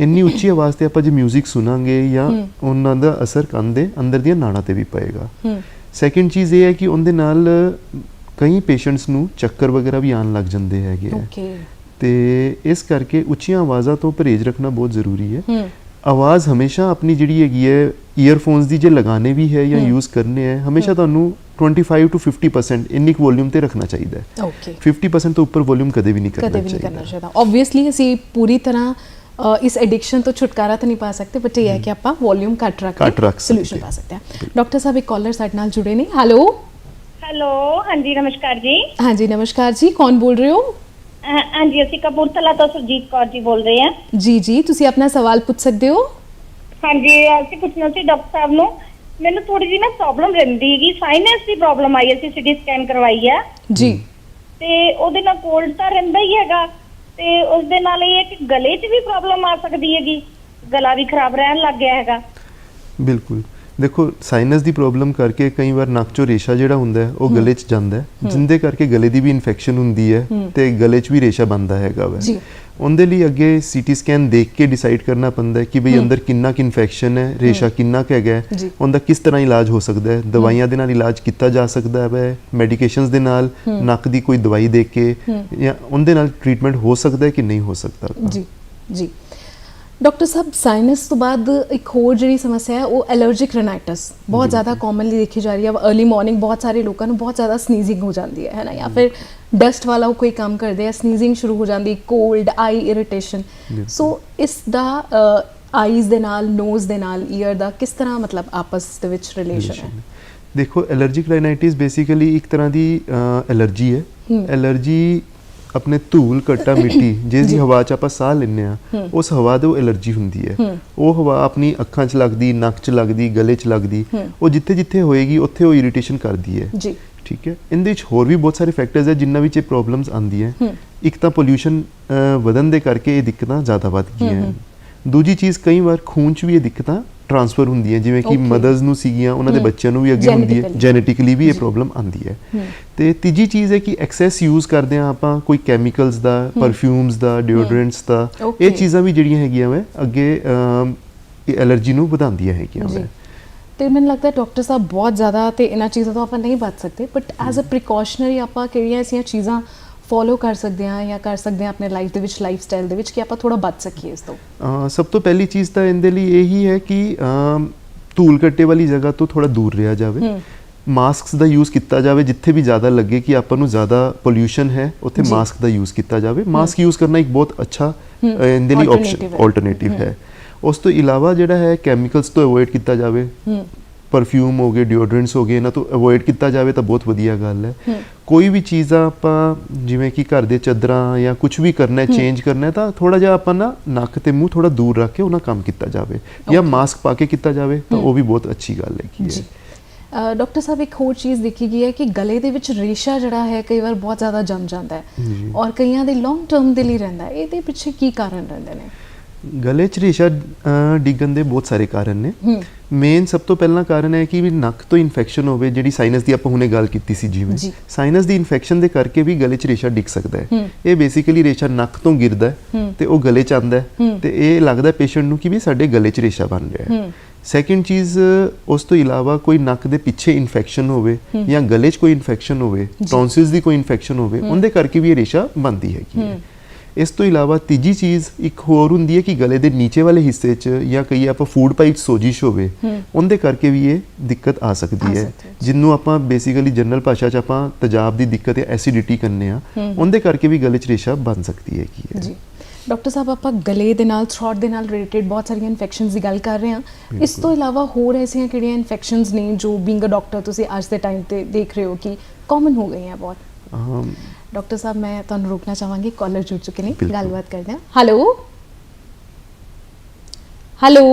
ਇੰਨੀ ਉੱਚੀ ਆਵਾਜ਼ ਤੇ ਆਪਾਂ ਜੇ 뮤직 ਸੁਣਾਂਗੇ ਜਾਂ। ਉਹਨਾਂ ਦਾ ਅਸਰ ਕੰਨ ਦੇ ਅੰਦਰ ਦੀਆਂ ਨਾੜਾਂ ਤੇ ਵੀ ਪਏਗਾ। ਹੂੰ। ਸੈਕਿੰਡ ਚੀਜ਼ ਇਹ ਹੈ ਕਿ ਉਹਦੇ ਨਾਲ ਕਈ ਪੇਸ਼ੈਂਟਸ ਨੂੰ ਚੱਕਰ ਵਗੈਰਾ ਵੀ ਆਉਣ ਲੱਗ ਜਾਂਦੇ ਹੈਗੇ ਓਕੇ ਤੇ ਇਸ ਕਰਕੇ ਉੱਚੀਆਂ ਆਵਾਜ਼ਾਂ ਤੋਂ ਪਰਹੇਜ਼ ਰੱਖਣਾ ਬਹੁਤ ਜ਼ਰੂਰੀ ਹੈ। ਹੂੰ। ਆਵਾਜ਼ ਹਮੇਸ਼ਾ ਆਪਣੀ ਜਿਹੜੀ ਹੈਗੀ ਹੈ ਈਅਰਫੋਨਸ ਦੀ ਜੇ ਲਗਾਣੇ ਵੀ ਹੈ ਜਾਂ। ਯੂਜ਼ ਕਰਨੇ ਹੈ ਹਮੇਸ਼ਾ। ਤੁਹਾਨੂੰ 25 ਤੋਂ 50% ਇੰਨੀ ਕੁ ਵੋਲਿਊਮ ਤੇ ਰੱਖਣਾ ਚਾਹੀਦਾ ਹੈ। ਓਕੇ 50% ਤੋਂ ਉੱਪਰ ਵੋਲਿਊਮ ਕਦੇ ਵੀ ਨਹੀਂ ਕਰਨਾ ਕਦੇ ਵੀ ਨਹੀਂ ਕਰਨਾ ਚਾਹੀਦਾ। ਚਾਹੀਦਾ। ਆਬਵੀਅਸਲੀ ਅਸੀਂ ਪੂਰੀ ਤਰ੍ਹਾਂ ਇਸ ਐਡਿਕਸ਼ਨ ਤੋਂ ਛੁਟਕਾਰਾ ਤਾਂ ਨਹੀਂ ਪਾ ਸਕਦੇ ਬਟ ਇਹ ਹੈ ਕਿ ਆਪਾਂ ਵੋਲਿਊਮ ਘੱਟ ਰੱਖ ਘੱਟ ਰੱਖ ਸਕਦੇ। ਸੋਲੂਸ਼ਨ ਪਾ ਸਕਦੇ ਹਾਂ। ਡਾਕਟਰ ਸਾਹਿਬ ਇੱਕ ਕਾਲਰ ਸਾਡੇ ਨਾਲ ਜੁੜੇ ਨੇ। ਹੈਲੋ ਹੈਲੋ ਹਾਂਜੀ ਨਮਸਕਾਰ ਜੀ। ਹਾਂਜੀ ਨਮਸਕਾਰ ਜੀ। ਕੌਣ ਬੋਲ ਰਹੇ ਹੋ? ਅਹ ਹਾਂਜੀ ਅਸੀਂ ਕਪੂਰਥਲਾ ਤੋਂ ਸੁਰਜੀਤ ਕੌਰ ਜੀ ਬੋਲ ਰਹੇ ਹਾਂ। ਜੀ ਜੀ ਤੁਸੀਂ ਆਪਣਾ ਸਵਾਲ ਪੁੱਛ ਸਕਦੇ ਹੋ? ਹਾਂਜੀ ਅਸੀਂ ਪੁੱਛਣਾ ਸੀ ਡਾਕਟਰ ਸਾਹਿਬ ਨੂੰ। ਮੈਨੂੰ ਥੋੜੀ ਜਿਹੀ ਨਾ ਪ੍ਰੋਬਲਮ ਰਹਿੰਦੀ ਹੈਗੀ। ਸਾਈਨਸ ਦੀ ਪ੍ਰੋਬਲਮ ਆਈ ਅਸੀਂ ਸਿਟੀ ਸਕੈਨ ਕਰਵਾਈ ਹੈ। ਜੀ। ਤੇ ਉਹਦੇ ਨਾਲ ਕੋਲਡ ਤਾਂ ਰਹਿੰਦਾ ਹੀ ਹੈਗਾ। ਤੇ ਉਸ ਦੇ ਨਾਲ ਇਹ ਹੈ ਕਿ ਗਲੇ 'ਚ ਵੀ ਪ੍ਰੋਬਲਮ ਆ ਸਕਦੀ ਹੈਗੀ ਗਲਾ ਵੀ ਖਰਾਬ ਰਹਿਣ ਲੱਗ ਗਿਆ ਹੈਗਾ ਬਿਲਕੁਲ ਦੇਖੋ ਸਾਈਨਸ ਦੀ ਪ੍ਰੋਬਲਮ ਕਰਕੇ ਕਈ ਵਾਰ ਨੱਕ ਚੋਂ ਰੇਸ਼ਾ ਜਿਹੜਾ ਹੁੰਦਾ ਹੈ ਉਹ। ਗਲੇ 'ਚ ਜਾਂਦਾ ਹੈ। ਜਿੰਦੇ ਕਰਕੇ ਗਲੇ ਦੀ ਵੀ ਇਨਫੈਕਸ਼ਨ ਹੁੰਦੀ ਹੈ। ਤੇ ਗਲੇ 'ਚ ਵੀ ਰੇਸ਼ਾ ਬਣਦਾ ਹੈਗਾ ਵਾ ਜੀ ਉਹਦੇ ਲਈ ਅੱਗੇ ਸੀਟੀ ਸਕੈਨ ਦੇਖ ਕੇ ਡਿਸਾਈਡ ਕਰਨਾ ਪੈਂਦਾ ਹੈ ਕਿ ਭਈ ਹੂੰ। ਅੰਦਰ ਕਿੰਨਾ ਕਿ ਇਨਫੈਕਸ਼ਨ ਹੈ ਰੇਸ਼ਾ ਕਿੰਨਾ ਕੁ ਹੈਗਾ। ਉਹਦਾ ਕਿਸ ਤਰ੍ਹਾਂ ਇਲਾਜ ਹੋ ਸਕਦਾ ਹੈ ਦਵਾਈਆਂ ਦੇ ਨਾਲ ਇਲਾਜ ਕੀਤਾ ਜਾ ਸਕਦਾ ਹੈ ਮੈਡੀਕੇਸ਼ਨਸ ਦੇ ਨਾਲ। ਨੱਕ ਦੀ ਕੋਈ ਦਵਾਈ ਦੇ ਕੇ। ਜਾਂ ਉਹਦੇ ਨਾਲ ਟ੍ਰੀਟਮੈਂਟ ਹੋ ਸਕਦਾ ਹੈ ਕਿ ਨਹੀਂ ਹੋ ਸਕਦਾ ਜੀ ਜੀ ਡਾਕਟਰ ਸਾਹਿਬ ਸਾਈਨਸ ਤੋਂ ਬਾਅਦ ਇੱਕ ਹੋਰ ਜਿਹੜੀ ਸਮੱਸਿਆ ਹੈ ਉਹ ਐਲਰਜਿਕ ਰਨਾਈਟਸ ਬਹੁਤ ਜ਼ਿਆਦਾ ਕਾਮਨਲੀ ਦੇਖੀ ਜਾ ਰਹੀ ਹੈ। अर्ਲੀ ਮਾਰਨਿੰਗ ਬਹੁਤ ਸਾਰੇ ਲੋਕਾਂ ਨੂੰ ਬਹੁਤ ਜ਼ਿਆਦਾ ਸਨੀਜ਼ਿੰਗ ਹੋ ਜਾਂਦੀ ਹੈ ਹੈ ਨਾ? ਜਾਂ ਫਿਰ ਡਸਟ ਵਾਲਾ ਉਹ ਕੋਈ ਕੰਮ ਕਰਦੇ ਆ ਸਨੀਜ਼ਿੰਗ ਸ਼ੁਰੂ ਹੋ ਜਾਂਦੀ ਕੋਲਡ ਆਈ ਇਰੀਟੇਸ਼ਨ। ਸੋ ਇਸ ਦਾ ਆਈਜ਼ ਦੇ ਨਾਲ ਨੋਜ਼ ਦੇ ਨਾਲ ਈਅਰ ਦਾ ਕਿਸ ਤਰ੍ਹਾਂ ਮਤਲਬ ਆਪਸ ਦੇ ਵਿੱਚ ਰਿਲੇਸ਼ਨ ਹੈ? ਦੇਖੋ ਐਲਰਜਿਕ ਰਾਈਨਾਈਟਿਸ ਬੇਸਿਕਲੀ ਇੱਕ ਤਰ੍ਹਾਂ ਦੀ ਐਲਰਜੀ ਹੈ। ਹੂੰ। ਐਲਰਜੀ ਆਪਣੇ ਧੂਲ ਘੱਟਾ ਮਿੱਟੀ ਜਿਸ ਦੀ ਹਵਾ 'ਚ ਆਪਾਂ ਸਾਹ ਲੈਂਦੇ ਆ ਉਸ ਹਵਾ ਦੇ ਉਹ ਐਲਰਜੀ ਹੁੰਦੀ ਹੈ। ਉਹ ਹਵਾ ਆਪਣੀ ਅੱਖਾਂ 'ਚ ਲੱਗਦੀ ਨੱਕ 'ਚ ਲੱਗਦੀ ਗਲੇ 'ਚ ਲੱਗਦੀ ਉਹ ਜਿੱਥੇ ਜਿੱਥੇ ਹੋਏਗੀ ਉੱਥੇ ਉਹ ਇਰੀਟੇਸ਼ਨ ਕਰਦੀ ਹੈ। ਜੀ। ਠੀਕ ਹੈ? ਇਹਦੇ ਵਿੱਚ ਹੋਰ ਵੀ ਬਹੁਤ ਸਾਰੇ ਫੈਕਟਰਸ ਹੈ ਜਿਨ੍ਹਾਂ ਵਿੱਚ ਇਹ ਪ੍ਰੋਬਲਮਸ ਆਉਂਦੀਆਂ। ਇੱਕ ਤਾਂ ਪੋਲਿਊਸ਼ਨ ਵਧਣ ਦੇ ਕਰਕੇ ਇਹ ਦਿੱਕਤਾਂ ਜ਼ਿਆਦਾ ਵੱਧ ਗਈਆਂ ਦੂਜੀ ਚੀਜ਼ ਕਈ ਵਾਰ ਖੂਨ 'ਚ ਵੀ ਇਹ ਦਿੱਕਤਾਂ ਟਰਾਂਸਫਰ ਹੁੰਦੀਆਂ ਜਿਵੇਂ ਕਿ. ਮਦਰਸ ਨੂੰ ਸੀਗੀਆਂ ਉਹਨਾਂ ਦੇ ਬੱਚਿਆਂ ਨੂੰ ਵੀ ਅੱਗੇ ਹੁੰਦੀ ਹੈ. ਜੈਨੇਟਿਕਲੀ ਵੀ ਇਹ ਪ੍ਰੋਬਲਮ ਆਉਂਦੀ ਹੈ। ਤੇ ਤੀਜੀ ਚੀਜ਼ ਹੈ ਕਿ ਐਕਸੈਸ ਯੂਜ਼ ਕਰਦੇ ਆ ਆਪਾਂ ਕੋਈ ਕੈਮੀਕਲਸ ਦਾ ਪਰਫਿਊਮਸ ਦਾ ਡਿਓਡਰੈਂਟਸ ਦਾ. ਇਹ ਚੀਜ਼ਾਂ ਵੀ ਜਿਹੜੀਆਂ ਹੈਗੀਆਂ ਵੇ ਅੱਗੇ ਐਲਰਜੀ ਨੂੰ ਵਧਾਉਂਦੀਆਂ ਹੈਗੀਆਂ ਵੇ। ਤੇ ਮੈਨੂੰ ਲੱਗਦਾ ਡਾਕਟਰ ਸਾਹਿਬ ਬਹੁਤ ਜ਼ਿਆਦਾ ਤੇ ਇਹਨਾਂ ਚੀਜ਼ਾਂ ਤੋਂ ਆਪਾਂ ਨਹੀਂ ਬਚ ਸਕਦੇ ਬਟ ਐਜ਼ ਅ ਪ੍ਰੀਕਾਸ਼ਨਰੀ ਆਪਾਂ ਕਿਹੜੀਆਂ ਐਸੀਆਂ ਚੀਜ਼ਾਂ ਫੋਲੋ ਕਰ ਸਕਦੇ ਹਾਂ ਜਾਂ ਕਰ ਸਕਦੇ ਹਾਂ ਆਪਣੇ ਲਾਈਫ ਦੇ ਵਿੱਚ ਲਾਈਫ ਸਟਾਈਲ ਦੇ ਵਿੱਚ ਕਿ ਆਪਾਂ ਥੋੜਾ ਬਚ ਸਕੀਏ ਇਸ ਤੋਂ ਅਹ ਸਭ ਤੋਂ ਪਹਿਲੀ ਚੀਜ਼ ਤਾਂ ਇਹਦੇ ਲਈ ਇਹੀ ਹੈ ਕਿ ਅਮ, ਧੂਲ ਕੱਟੇ ਵਾਲੀ ਜਗ੍ਹਾ ਤੋਂ ਥੋੜਾ ਦੂਰ ਰਿਹਾ ਜਾਵੇ ਮਾਸਕਸ ਦਾ ਯੂਜ਼ ਕੀਤਾ ਜਾਵੇ ਜਿੱਥੇ ਵੀ ਜ਼ਿਆਦਾ ਲੱਗੇ ਕਿ ਆਪਾਂ ਨੂੰ ਜ਼ਿਆਦਾ ਪੋਲਿਊਸ਼ਨ ਹੈ ਉੱਥੇ ਜੀ। ਮਾਸਕ ਦਾ ਯੂਜ਼ ਕੀਤਾ ਜਾਵੇ ਮਾਸਕ ਯੂਜ਼ ਕਰਨਾ ਇੱਕ ਬਹੁਤ ਅੱਛਾ ਅਹ, ਇਹਦੇ ਲਈ ਆਪਸ਼ਨ Alternative ਹੈ। ਆਲਟਰਨੇਟਿਵ ਹੈ ਉਸ ਤੋਂ ਇਲਾਵਾ ਜਿਹੜਾ ਹੈ ਕੈਮੀਕਲਸ ਤੋਂ ਅਵੋਇਡ ਕੀਤਾ ਜਾਵੇ ਹੂੰ ਪਰਫਿਊਮ ਹੋ ਗਏ ਡਿਓਡਰੈਂਟਸ ਹੋ ਗਏ ਇਹਨਾਂ ਤੋਂ ਅਵੋਇਡ ਕੀਤਾ ਜਾਵੇ ਤਾਂ ਬਹੁਤ ਵਧੀਆ ਗੱਲ ਹੈ। ਕੋਈ ਵੀ ਚੀਜ਼ਾਂ ਆਪਾਂ ਜਿਵੇਂ ਕਿ ਘਰ ਦੇ ਚਾਦਰਾਂ ਜਾਂ ਕੁਝ ਵੀ ਕਰਨਾ ਹੈ ਚੇਂਜ ਕਰਨਾ ਹੈ ਤਾਂ ਥੋੜਾ ਜਿਹਾ ਆਪਾਂ ਨਾ ਨੱਕ ਤੇ ਮੂੰਹ ਥੋੜਾ ਦੂਰ ਰੱਖ ਕੇ ਉਹਨਾਂ ਕੰਮ ਕੀਤਾ ਜਾਵੇ। ਜਾਂ ਮਾਸਕ ਪਾ ਕੇ ਕੀਤਾ ਜਾਵੇ ਤਾਂ ਉਹ ਵੀ ਬਹੁਤ ਅੱਛੀ ਗੱਲ ਜੀ ਹੈ। ਅ, ਡਾਕਟਰ ਸਾਹਿਬ ਇੱਕ ਹੋਰ ਚੀਜ਼ ਦੇਖੀ ਗਈ ਹੈ ਕਿ ਗਲੇ ਦੇ ਵਿੱਚ ਰੇਸ਼ਾ ਜਿਹੜਾ ਹੈ ਕਈ ਵਾਰ ਬਹੁਤ ਜ਼ਿਆਦਾ ਜੰਮ ਜਾਂਦਾ ਹੈ ਜੀ। ਔਰ ਕਈਆਂ ਦੇ ਲੌਂਗ ਟਰਮ ਦੇ ਲਈ ਰਹਿੰਦਾ ਹੈ। ਇਹਦੇ ਪਿੱਛੇ ਕੀ ਕਾਰਨ ਰਹਿੰਦੇ ਨੇ? ਗਲੇ 'ਚ ਰੇਸ਼ਾ ਡਿੱਗਣ ਦੇ ਬਹੁਤ ਸਾਰੇ ਕਾਰਨ ਨੇ। ਮੇਨ ਸਭ ਤੋਂ ਪਹਿਲਾਂ ਕਾਰਨ ਹੈ ਕਿ ਵੀ ਨੱਕ ਤੋਂ ਇਨਫੈਕਸ਼ਨ ਹੋਵੇ ਜਿਹੜੀ ਸਾਈਨਸ ਦੀ ਆਪਾਂ ਹੁਣੇ ਗੱਲ ਕੀਤੀ ਸੀ ਜਿਵੇਂ। ਸਾਈਨਸ ਦੀ ਇਨਫੈਕਸ਼ਨ ਦੇ ਕਰਕੇ ਵੀ ਗਲੇ 'ਚ ਰੇਸ਼ਾ ਡਿੱਗ ਸਕਦਾ ਹੈ। ਇਹ ਬੇਸਿਕਲੀ ਰੇਸ਼ਾ ਨੱਕ ਤੋਂ ਗਿਰਦਾ ਹੈ। ਤੇ ਉਹ ਗਲੇ 'ਚ ਆਉਂਦਾ ਹੈ। ਤੇ ਇਹ ਲੱਗਦਾ ਪੇਸ਼ੈਂਟ ਨੂੰ ਕਿ ਵੀ ਸਾਡੇ ਗਲੇ 'ਚ ਰੇਸ਼ਾ ਬਣ ਰਿਹਾ ਹੈ। ਸੈਕਿੰਡ ਚੀਜ਼ ਉਸ ਤੋਂ ਇਲਾਵਾ ਕੋਈ ਨੱਕ ਦੇ ਪਿੱਛੇ ਇਨਫੈਕਸ਼ਨ ਹੋਵੇ ਜਾਂ ਗਲੇ 'ਚ ਕੋਈ ਇਨਫੈਕਸ਼ਨ ਹੋਵੇ ਟੌਂਸਿਲਸ ਦੀ ਕੋਈ ਇਨਫੈਕਸ਼ਨ ਹੋਵੇ ਉਹਦੇ ਕਰਕੇ ਵੀ ਇਹ ਰੇਸ਼ਾ ਬਣਦੀ ਹੈਗੀ ਹੈ। ਇਸ ਤੋਂ ਇਲਾਵਾ ਤੀਜੀ ਚੀਜ਼ ਇੱਕ ਹੋਰ ਹੁੰਦੀ ਹੈ ਕਿ ਗਲੇ ਦੇ ਨੀਚੇ ਵਾਲੇ ਹਿੱਸੇ 'ਚ ਜਾਂ ਕਈ ਆਪਾਂ ਫੂਡ ਪਾਈਪ ਸੋਜਿਸ਼ ਹੋਵੇ ਉਹਦੇ ਕਰਕੇ ਵੀ ਇਹ ਦਿੱਕਤ ਆ ਸਕਦੀ ਹੈ। ਹੈ। ਜਿਹਨੂੰ ਆਪਾਂ ਬੇਸਿਕਲੀ ਜਨਰਲ ਭਾਸ਼ਾ 'ਚ ਆਪਾਂ ਤੇਜ਼ਾਬ ਦੀ ਦਿੱਕਤ ਜਾਂ ਐਸਿਡਿਟੀ ਕਹਿੰਦੇ ਆ ਉਹਦੇ ਕਰਕੇ ਵੀ ਗਲੇ 'ਚ ਰੇਸ਼ਾ ਬਣ ਸਕਦੀ ਹੈਗੀ ਹੈ। ਜੀ। ਡਾਕਟਰ ਸਾਹਿਬ ਆਪਾਂ ਗਲੇ ਦੇ ਨਾਲ ਥਰੋਟ ਦੇ ਨਾਲ ਰਿਲੇਟਡ ਬਹੁਤ ਸਾਰੀਆਂ ਇਨਫੈਕਸ਼ਨਸ ਦੀ ਗੱਲ ਕਰ ਰਹੇ ਹਾਂ। ਇਸ ਤੋਂ ਇਲਾਵਾ ਹੋਰ ਐਸੀਆਂ ਕਿਹੜੀਆਂ ਇਨਫੈਕਸ਼ਨਸ ਨੇ ਜੋ ਬੀਇੰਗ ਅ ਡਾਕਟਰ ਤੁਸੀਂ ਅੱਜ ਦੇ ਟਾਈਮ ਤੇ ਦੇਖ ਰਹੇ ਹੋ ਕਿ ਕਾਮਨ ਹੋ ਗਈਆਂ ਬਹੁਤ? ਡਾਕਟਰ ਸਾਹਿਬ ਮੈਂ ਤੁਹਾਨੂੰ ਰੋਕਣਾ ਚਾਹਾਂਗੀ ਕਾਲਰ ਜੁੜ ਚੁੱਕੇ ਨੇ ਬਿਲਕੁਲ। ਗੱਲਬਾਤ ਕਰਦੇ ਹਾਂ ਹੈਲੋ ਹੈਲੋ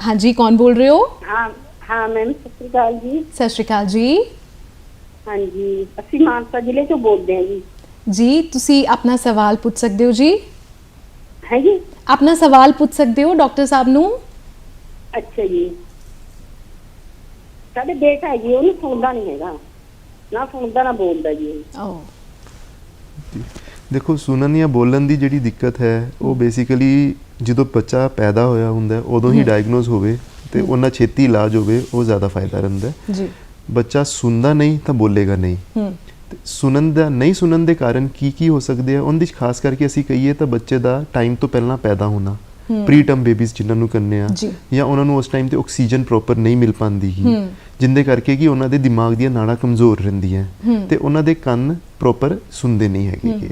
ਹਾਂਜੀ ਕੌਣ ਬੋਲ ਰਹੇ ਹੋ ਹਾਂ ਹਾਂ ਮੈਮ ਸਤਿ ਸ਼੍ਰੀ ਅਕਾਲ ਜੀ ਸਤਿ ਸ਼੍ਰੀ ਅਕਾਲ ਜੀ ਹਾਂਜੀ ਅਸੀਂ ਮਾਨਸਾ ਜ਼ਿਲ੍ਹੇ ਤੋਂ ਬੋਲਦੇ ਹਾਂ ਜੀ ਜੀ ਤੁਸੀਂ ਆਪਣਾ ਸਵਾਲ ਪੁੱਛ ਸਕਦੇ ਹੋ ਜੀ ਹੈ ਜੀ ਆਪਣਾ ਸਵਾਲ ਪੁੱਛ ਸਕਦੇ ਹੋ ਡਾਕਟਰ ਸਾਹਿਬ ਨੂੰ ਅੱਛਾ ਜੀ ਸਾਡੇ ਬੇਟਾ ਹੈ ਜੀ ਉਹਨੂੰ ਸੁਣਦਾ ਨਹੀਂ ਹੈਗਾ ਨਾ ਸੁਣਦਾ ਨਾ ਬੋਲਦਾ ਜੀ ਉਹ। ਓ ਦੇਖੋ ਸੁਣਨ ਜਾਂ ਬੋਲਣ ਦੀ ਜਿਹੜੀ ਦਿੱਕਤ ਹੈ ਉਹ ਬੇਸਿਕਲੀ ਜਦੋਂ ਬੱਚਾ ਪੈਦਾ ਹੋਇਆ ਹੁੰਦਾ ਹੈ, ਉਦੋਂ ਹੀ ਡਾਇਗਨੋਸ ਹੋਵੇ ਤੇ ਉਹਨਾਂ ਛੇਤੀ ਇਲਾਜ ਹੋਵੇ ਉਹ ਜ਼ਿਆਦਾ ਫਾਇਦਾ ਰਹਿੰਦਾ ਹੈ। ਜੀ। ਬੱਚਾ ਸੁਣਦਾ ਨਹੀਂ ਤਾਂ ਬੋਲੇਗਾ ਨਹੀਂ। ਹੂੰ। ਤੇ ਸੁਣਨ ਦਾ ਨਹੀਂ ਸੁਣਨ ਦੇ ਕਾਰਨ ਕੀ ਕੀ ਹੋ ਸਕਦੇ ਆ? ਉਹਦੇ ਵਿੱਚ ਖਾਸ ਕਰਕੇ ਅਸੀਂ ਕਹੀਏ ਤਾਂ ਬੱਚੇ ਦਾ ਟਾਈਮ ਤੋਂ ਪਹਿਲਾਂ ਪੈਦਾ ਹੋਣਾ। ਪ੍ਰੀ ਟਰਮ ਬੇਬੀਜ਼ ਜਿਨ੍ਹਾਂ ਨੂੰ ਕਹਿੰਦੇ ਆ ਜੀ। ਉਹਨਾਂ ਨੂੰ ਉਸ ਟਾਈਮ ਤੇ ਆਕਸੀਜਨ ਪ੍ਰੋਪਰ ਨਹੀਂ ਮਿਲ ਪਾਉਂਦੀ ਹੀ। ਜਿੰਦੇ ਕਰਕੇ ਕਿ ਉਹਨਾਂ ਦੇ ਦਿਮਾਗ ਦੀਆਂ ਨਾੜਾਂ ਕਮਜ਼ੋਰ ਰਹਿੰਦੀਆਂ। ਤੇ ਉਹਨਾਂ ਦੇ ਕੰਨ ਪ੍ਰੋਪਰ ਸੁਣਦੇ ਨਹੀਂ ਹੈਗੇ।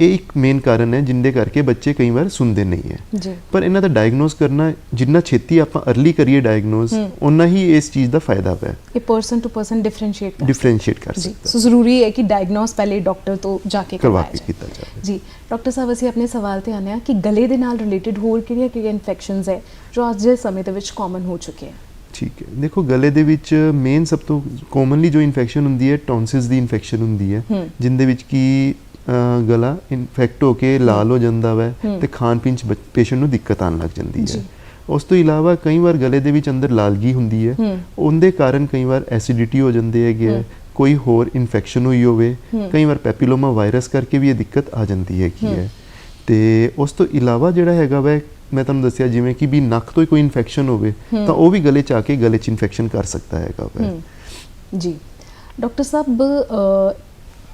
ਇਹ ਇੱਕ ਮੇਨ ਕਾਰਨ ਹੈ ਜਿੰਦੇ ਕਰਕੇ ਬੱਚੇ ਕਈ ਵਾਰ ਸੁਣਦੇ ਨਹੀਂ ਹੈ। ਪਰ ਇਹਨਾਂ ਦਾ ਡਾਇਗਨੋਸ ਕਰਨਾ ਜਿੰਨਾ ਛੇਤੀ ਆਪਾਂ ਅਰਲੀ ਕਰੀਏ ਡਾਇਗਨੋਸ। ਉਨਾ ਹੀ ਇਸ ਚੀਜ਼ ਦਾ ਫਾਇਦਾ ਹੈ ਇਹ ਪਰਸਨ ਟੂ ਪਰਸਨ ਡਿਫਰੈਂਸ਼ੀਏਟ ਕਰ ਡਿਫਰੈਂਸ਼ੀਏਟ ਕਰ ਸਕਦਾ। ਸੋ ਜ਼ਰੂਰੀ ਹੈ ਕਿ ਡਾਇਗਨੋਸ ਪਹਿਲੇ ਡਾਕਟਰ ਤੋਂ ਜਾ ਕੇ ਕਰਵਾ ਕਰਵਾਇਆ ਕੀਤਾ ਜਾਵੇ। ਜੀ। ਡਾਕਟਰ ਸਾਹਿਬ ਅਸੀਂ ਆਪਣੇ ਸਵਾਲ ਤੇ ਆਨੇ ਆ ਕਿ ਗਲੇ ਦੇ ਨਾਲ ਰਿਲੇਟਡ ਹੋਰ ਕਿਹੜੀਆਂ ਕਿਹੜੀਆਂ ਇਨਫੈਕਸ਼ਨਸ ਹੈ ਜੋ ਅੱਜ ਦੇ ਸਮੇਂ ਦੇ ਵਿੱਚ ਕਾਮਨ ਹੋ ਚੁੱਕੇ ਹੈ ਠੀਕ ਹੈ। ਦੇਖੋ ਗਲੇ ਦੇ ਵਿੱਚ ਮੇਨ ਸਭ ਤੋਂ ਕਾਮਨਲੀ ਜੋ ਇਨਫੈਕਸ਼ਨ ਹੁੰਦੀ ਹੈ ਟੌਂਸਿਸ ਦੀ ਇਨਫੈਕਸ਼ਨ ਹੁੰਦੀ ਹੈ। ਜਿੰਦੇ ਵਿੱਚ ਕੀ ਗਲਾ ਇਨਫੈਕਟ ਹੋ ਕੇ ਲਾਲ ਹੋ ਜਾਂਦਾ ਵੈ। ਤੇ ਖਾਣ ਪੀਣ ਚ ਪੇਸ਼ੈਂਟ ਨੂੰ ਦਿੱਕਤ ਆਉਣ ਲੱਗ ਜਾਂਦੀ। ਹੈ ਉਸ ਤੋਂ ਇਲਾਵਾ ਕਈ ਵਾਰ ਗਲੇ ਦੇ ਵਿੱਚ ਅੰਦਰ ਲਾਲਗੀ ਹੁੰਦੀ ਹੈ। ਉਹਦੇ ਕਾਰਨ ਕਈ ਵਾਰ ਐਸਿਡਿਟੀ ਹੋ ਜਾਂਦੀ ਹੈਗੀ ਹੈ। ਕੋਈ ਹੋਰ ਇਨਫੈਕਸ਼ਨ ਹੋਈ ਹੋਵੇ। ਕਈ ਵਾਰ ਪੈਪਿਲੋਮਾ ਵਾਇਰਸ ਕਰਕੇ ਵੀ ਇਹ ਦਿੱਕਤ ਆ ਜਾਂਦੀ ਹੈਗੀ ਹੂੰ। ਹੈ ਤੇ ਉਸ ਤੋਂ ਇਲਾਵਾ ਜਿਹੜਾ ਹੈਗਾ ਵੈ ਮੈਂ ਤੁਹਾਨੂੰ ਦੱਸਿਆ ਜਿਵੇਂ ਕਿ ਵੀ ਨੱਕ ਤੋਂ ਹੀ ਕੋਈ ਇਨਫੈਕਸ਼ਨ ਹੋਵੇ। ਤਾਂ ਉਹ ਵੀ ਗਲੇ ਚ ਆ ਕੇ ਗਲੇ ਚ ਇਨਫੈਕਸ਼ਨ ਕਰ ਸਕਦਾ ਹੈਗਾ ਵੈ ਜੀ ਡਾਕਟਰ ਸਾਹਿਬ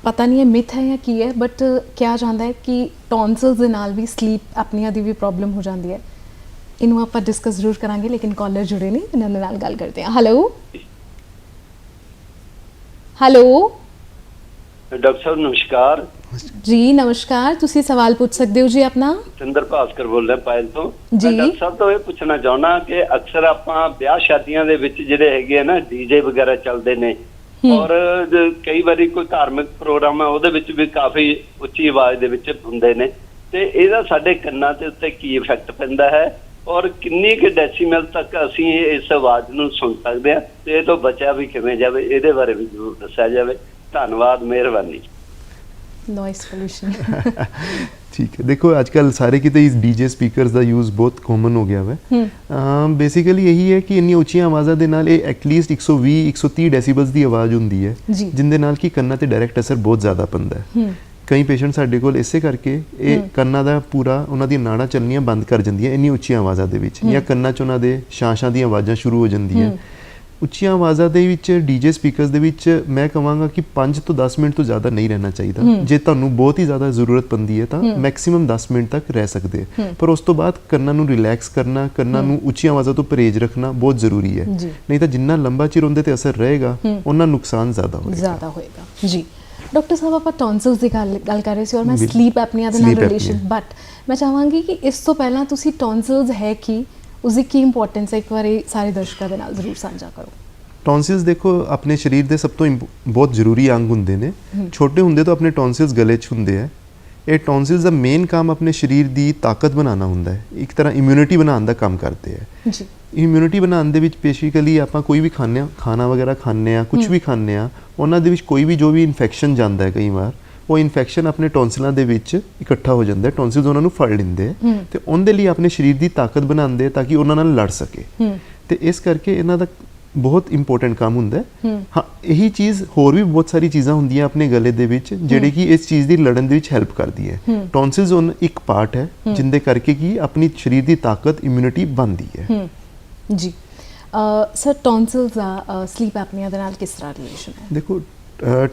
ਪਤਾ ਨਹੀਂ ਇਹ ਮਿਥ ਹੈ ਜਾਂ ਕੀ ਹੈ ਬਟ ਕਿਹਾ ਜਾਂਦਾ ਹੈ ਕਿ ਟੌਨਸਲਸ ਦੇ ਨਾਲ ਵੀ ਸਲੀਪ ਆਪਨੀਆ ਦੀ ਵੀ ਪ੍ਰੋਬਲਮ ਹੋ ਜਾਂਦੀ ਹੈ। ਇਹਨੂੰ ਆਪਾਂ ਡਿਸਕਸ ਜ਼ਰੂਰ ਕਰਾਂਗੇ ਲੇਕਿਨ ਕਾਲਰ ਜੁੜੇ ਨਹੀਂ ਇਹਨਾਂ ਨਾਲ ਗੱਲ ਕਰਦੇ ਹਾਂ। ਹੈਲੋ ਹੈਲੋ ਡਾਕਟਰ ਸਾਹਿਬ ਨਮਸਕਾਰ। ਜੀ ਨਮਸਕਾਰ। ਤੁਸੀਂ ਸਵਾਲ ਪੁੱਛ ਸਕਦੇ ਹੋ ਜੀ ਆਪਣਾ? ਚੰਦਰ ਭਾਸਕਰ ਬੋਲ ਰਿਹਾ ਪਾਇਲ ਤੋਂ। ਜੀ। ਡਾਕਟਰ ਸਾਹਿਬ ਤੋਂ ਇਹ ਪੁੱਛਣਾ ਚਾਹੁੰਦਾ ਕਿ ਅਕਸਰ ਆਪਾਂ ਵਿਆਹ ਸ਼ਾਦੀਆਂ ਦੇ ਵਿੱਚ ਜਿਹੜੇ ਹੈਗੇ ਆ ਨਾ ਡੀਜੇ ਵਗੈਰਾ ਚੱਲਦੇ ਨੇ ਔਰ ਕਈ ਵਾਰੀ ਕੋਈ ਧਾਰਮਿਕ ਪ੍ਰੋਗਰਾਮ ਹੈ, ਉਹਦੇ ਵਿੱਚ ਵੀ ਕਾਫੀ ਉੱਚੀ ਆਵਾਜ਼ ਦੇ ਵਿੱਚ ਹੁੰਦੇ ਨੇ। ਤੇ ਇਹਦਾ ਸਾਡੇ ਕੰਨਾਂ ਦੇ ਉੱਤੇ ਕੀ ਇਫੈਕਟ ਪੈਂਦਾ ਹੈ? ਔਰ ਕਿੰਨੀ ਕਿ ਡੈਸੀਮਲ ਤੱਕ ਅਸੀਂ ਇਸ ਆਵਾਜ਼ ਨੂੰ ਸੁਣ ਸਕਦੇ ਹਾਂ? ਤੇ ਇਹ ਤੋਂ ਬਚਿਆ ਵੀ ਕਿਵੇਂ ਜਾਵੇ? ਇਹਦੇ ਬਾਰੇ ਵੀ ਜ਼ਰੂਰ ਦੱਸਿਆ ਜਾਵੇ। ਧੰਨਵਾਦ, ਮਿਹਰਬਾਨੀ। ਨੋਇਸ ਪੋਲੂਸ਼ਨ ਠੀਕ ਹੈ। ਦੇਖੋ ਅੱਜ ਕੱਲ ਸਾਰੇ ਕਿਤੇ ਇਸ ਡੀਜੇ ਸਪੀਕਰਸ ਦਾ ਯੂਜ਼ ਬਹੁਤ ਕਾਮਨ ਹੋ ਗਿਆ ਹੈ। ਬੇਸਿਕਲੀ ਇਹੀ ਹੈ ਕਿ ਇੰਨੀ ਉੱਚੀਆਂ ਆਵਾਜ਼ਾਂ ਦੇ ਨਾਲ ਇਹ ਐਟਲੀਸਟ 120 130 ਡੈਸੀਬਲਸ ਦੀ ਆਵਾਜ਼ ਹੁੰਦੀ ਹੈ। ਜਿੰਦੇ ਨਾਲ ਕਿ ਕੰਨਾਂ ਤੇ ਡਾਇਰੈਕਟ ਅਸਰ ਬਹੁਤ ਜ਼ਿਆਦਾ ਪੈਂਦਾ ਹੈ। ਕਈ ਪੇਸ਼ੈਂਟ ਸਾਡੇ ਕੋਲ ਇਸੇ ਕਰਕੇ ਇਹ ਕੰਨਾਂ ਦਾ ਪੂਰਾ ਉਹਨਾਂ ਦੀਆਂ ਨਾੜਾਂ ਚੱਲਣੀਆਂ ਬੰਦ ਕਰ ਜਾਂਦੀਆਂ ਇੰਨੀ ਉੱਚੀਆਂ ਆਵਾਜ਼ਾਂ ਦੇ ਵਿੱਚ ਜਾਂ ਕੰਨਾਂ 'ਚ ਉਹਨਾਂ ਦੇ ਸ਼ਾਂਸ਼ਾਂ ਦੀਆਂ ਆਵਾਜ਼ਾਂ ਸ਼ੁਰੂ ਹੋ ਜਾਂਦੀਆਂ। ਉੱਚੀਆਂ ਆਵਾਜ਼ਾਂ ਦੇ ਵਿੱਚ ਡੀਜੇ ਸਪੀਕਰਸ ਦੇ ਵਿੱਚ ਮੈਂ ਕਹਾਂਗਾ ਕਿ 5 ਤੋਂ 10 ਮਿੰਟ ਤੋਂ ਜ਼ਿਆਦਾ ਨਹੀਂ ਰਹਿਣਾ ਚਾਹੀਦਾ। ਜੇ ਤੁਹਾਨੂੰ ਬਹੁਤ ਹੀ ਜ਼ਿਆਦਾ ਜ਼ਰੂਰਤ ਪੈਂਦੀ ਹੈ ਤਾਂ ਮੈਕਸਿਮਮ 10 ਮਿੰਟ ਤੱਕ ਰਹਿ ਸਕਦੇ। ਪਰ ਉਸ ਤੋਂ ਬਾਅਦ ਕੰਨਾਂ ਨੂੰ ਰਿਲੈਕਸ ਕਰਨਾ ਕੰਨਾਂ ਨੂੰ ਉੱਚੀਆਂ ਆਵਾਜ਼ਾਂ ਤੋਂ ਪਰਹੇਜ਼ ਰੱਖਣਾ ਬਹੁਤ ਜ਼ਰੂਰੀ ਹੈ। ਨਹੀਂ ਤਾਂ ਜਿੰਨਾ ਲੰਬਾ ਚਿਰ ਉਹਦੇ ਤੇ ਅਸਰ ਰਹੇਗਾ ਉਹਨਾਂ ਨੁਕਸਾਨ ਜ਼ਿਆਦਾ ਹੋਏਗਾ। ਜ਼ਿਆਦਾ ਹੋਏਗਾ। ਜੀ। ਡਾਕਟਰ ਸਾਹਿਬ ਆਪਾਂ ਟੌਨਸਿਲਸ ਦੀ ਗੱਲ ਗੱਲ ਕਰ ਰਹੇ ਸੀ ਔਰ ਮੈਂ ਸਲੀਪ ਐਪਨੀਆ ਦੇ ਨਾਲ ਰਿਲੇਸ਼ਨ। ਬਟ ਮੈਂ ਚਾਹਾਂਗੀ ਕਿ ਇਸ ਤੋਂ ਪਹਿਲਾਂ ਤੁਸੀਂ ਟੌਨਸਿਲਸ ਹੈ ਕੀ? ਉਸਦੀ ਕੀ ਇੰਪੋਰਟੈਂਸ ਹੈ ਇੱਕ ਵਾਰੀ ਸਾਰੇ ਦਰਸ਼ਕਾਂ ਦੇ ਨਾਲ ਜ਼ਰੂਰ ਸਾਂਝਾ ਕਰੋ ਟੌਨਸਿਲਸ ਦੇਖੋ ਆਪਣੇ ਸਰੀਰ ਦੇ ਸਭ ਤੋਂ ਇੰਪ- ਬਹੁਤ ਜ਼ਰੂਰੀ ਅੰਗ ਹੁੰਦੇ ਨੇ ਛੋਟੇ ਹੁੰਦੇ ਤੋਂ ਆਪਣੇ ਟੌਨਸਿਲਸ ਗਲੇ 'ਚ ਹੁੰਦੇ ਆ ਇਹ ਟੌਨਸਿਲਸ ਦਾ ਮੇਨ ਕੰਮ ਆਪਣੇ ਸਰੀਰ ਦੀ ਤਾਕਤ ਬਣਾਉਣਾ ਹੁੰਦਾ ਹੈ ਇੱਕ ਤਰ੍ਹਾਂ ਇਮਿਊਨਿਟੀ ਬਣਾਉਣ ਦਾ ਕੰਮ ਕਰਦੇ ਆ ਜੀ ਇਮਿਊਨਿਟੀ ਬਣਾਉਣ ਦੇ ਵਿੱਚ ਬੇਸਿਕਲੀ ਆਪਾਂ ਕੋਈ ਵੀ ਖਾਂਦੇ ਹਾਂ ਖਾਣਾ ਵਗੈਰਾ ਖਾਂਦੇ ਆ ਕੁਝ ਵੀ ਖਾਂਦੇ ਆ ਉਹਨਾਂ ਦੇ ਵਿੱਚ ਕੋਈ ਵੀ ਜੋ ਵੀ ਇਨਫੈਕਸ਼ਨ ਜਾਂਦਾ ਹੈ ਕਈ ਵਾਰ ਉਹ ਇਨਫੈਕਸ਼ਨ ਆਪਣੇ ਟੌਨਸਿਲਾਂ ਦੇ ਵਿੱਚ ਇਕੱਠਾ ਹੋ ਜਾਂਦਾ ਹੈ ਟੌਨਸਿਲਸ ਉਹਨਾਂ ਨੂੰ ਫੜ ਲੈਂਦੇ ਆ ਤੇ ਉਹਦੇ ਲਈ ਆਪਣੇ ਸਰੀਰ ਦੀ ਤਾਕਤ ਬਣਾਉਂਦੇ ਆ ਤਾਂ ਕਿ ਉਹਨਾਂ ਨਾਲ ਲੜ ਸਕੇ। ਤੇ ਇਸ ਕਰਕੇ ਇਹਨਾਂ ਦਾ ਬਹੁਤ ਇੰਪੋਰਟੈਂਟ ਕੰਮ ਹੁੰਦਾ ਹੈ। ਇਹੀ ਚੀਜ਼ ਹੋਰ ਵੀ ਬਹੁਤ ਸਾਰੀ ਚੀਜ਼ਾਂ ਹੁੰਦੀਆਂ ਆਪਣੇ ਗਲੇ ਦੇ ਵਿੱਚ ਜਿਹੜੇ ਕਿ ਇਸ ਚੀਜ਼ ਦੀ ਲੜਨ ਦੇ ਵਿੱਚ ਹੈਲਪ ਕਰਦੀ ਹੈ। ਟੌਨਸਿਲਸ ਉਹ ਇੱਕ ਪਾਰਟ ਹੈ ਜਿੰਦੇ ਕਰਕੇ ਕਿ ਆਪਣੀ ਸਰੀਰ ਦੀ ਤਾਕਤ ਇਮਿਊਨਿਟੀ ਬਣਦੀ ਹੈ। ਜੀ। ਸਰ ਟੌਨਸਿਲਸ ਦਾ ਸਲੀਪ ਐਪਨੀਆ ਦੇ ਨਾਲ ਕਿਸ ਤਰ੍ਹਾਂ ਰਿਲੇਸ਼ਨ ਹੈ? ਦੇਖੋ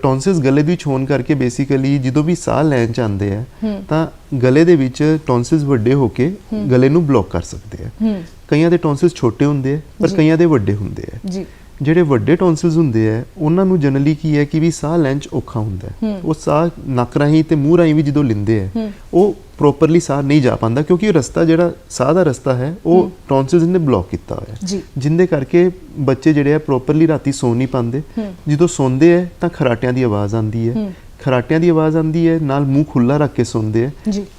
ਟੌਨਸਿਲਸ ਗਲੇ ਦੇ ਵਿੱਚ ਹੋਣ ਕਰਕੇ ਬੇਸਿਕਲੀ ਜਦੋਂ ਵੀ ਸਾਹ ਲੈਣ ਆਉਂਦੇ ਆ ਤਾਂ ਗਲੇ ਦੇ ਵਿੱਚ ਟੌਨਸਿਲਸ ਵੱਡੇ ਹੋ ਕੇ ਗਲੇ ਨੂੰ ਬਲੌਕ ਕਰ ਸਕਦੇ ਆ। ਕਈਆਂ ਦੇ ਟੌਨਸਿਲਸ ਛੋਟੇ ਹੁੰਦੇ ਆ ਪਰ। ਕਈਆਂ ਦੇ ਵੱਡੇ ਹੁੰਦੇ ਆ। ਜੀ। ਜਿਹੜੇ ਵੱਡੇ ਟੌਨਸਿਲਸ ਹੁੰਦੇ ਆ ਉਹਨਾਂ ਨੂੰ ਜਨਰਲੀ ਕੀ ਹੈ ਕਿ ਵੀ ਸਾਹ ਲੈਣ ਚ ਔਖਾ ਹੁੰਦਾ ਹੈ। ਉਹ ਸਾਹ ਨੱਕ ਰਾਹੀਂ ਤੇ ਮੂੰਹ ਰਾਹੀਂ ਵੀ ਜਦੋਂ ਲਿੰਦੇ ਆ ਉਹ ਪ੍ਰੋਪਰਲੀ ਸਾਹ ਨਹੀਂ ਜਾ ਪਾਉਂਦਾ ਕਿਉਂਕਿ ਉਹ ਰਸਤਾ ਜਿਹੜਾ ਸਾਹ ਦਾ ਰਸਤਾ ਹੈ ਉਹ ਟੌਨਸਿਲਸ ਨੇ ਬਲੌਕ ਕੀਤਾ ਹੋਇਆ। ਜਿੰਦੇ ਕਰਕੇ ਬੱਚੇ ਜਿਹੜੇ ਆ ਪ੍ਰੋਪਰਲੀ ਰਾਤੀ ਸੌ ਨਹੀਂ ਪਾਉਂਦੇ। ਜਦੋਂ ਸੌਂਦੇ ਆ ਤਾਂ ਖਰਾਟਿਆਂ ਦੀ ਆਵਾਜ਼ ਆਉਂਦੀ ਹੈ। ਖਰਾਟਿਆਂ ਦੀ ਆਵਾਜ਼ ਆਉਂਦੀ ਹੈ ਨਾਲ ਮੂੰਹ ਖੁੱਲਾ ਰੱਖ ਕੇ ਸੌਂਦੇ ਆ।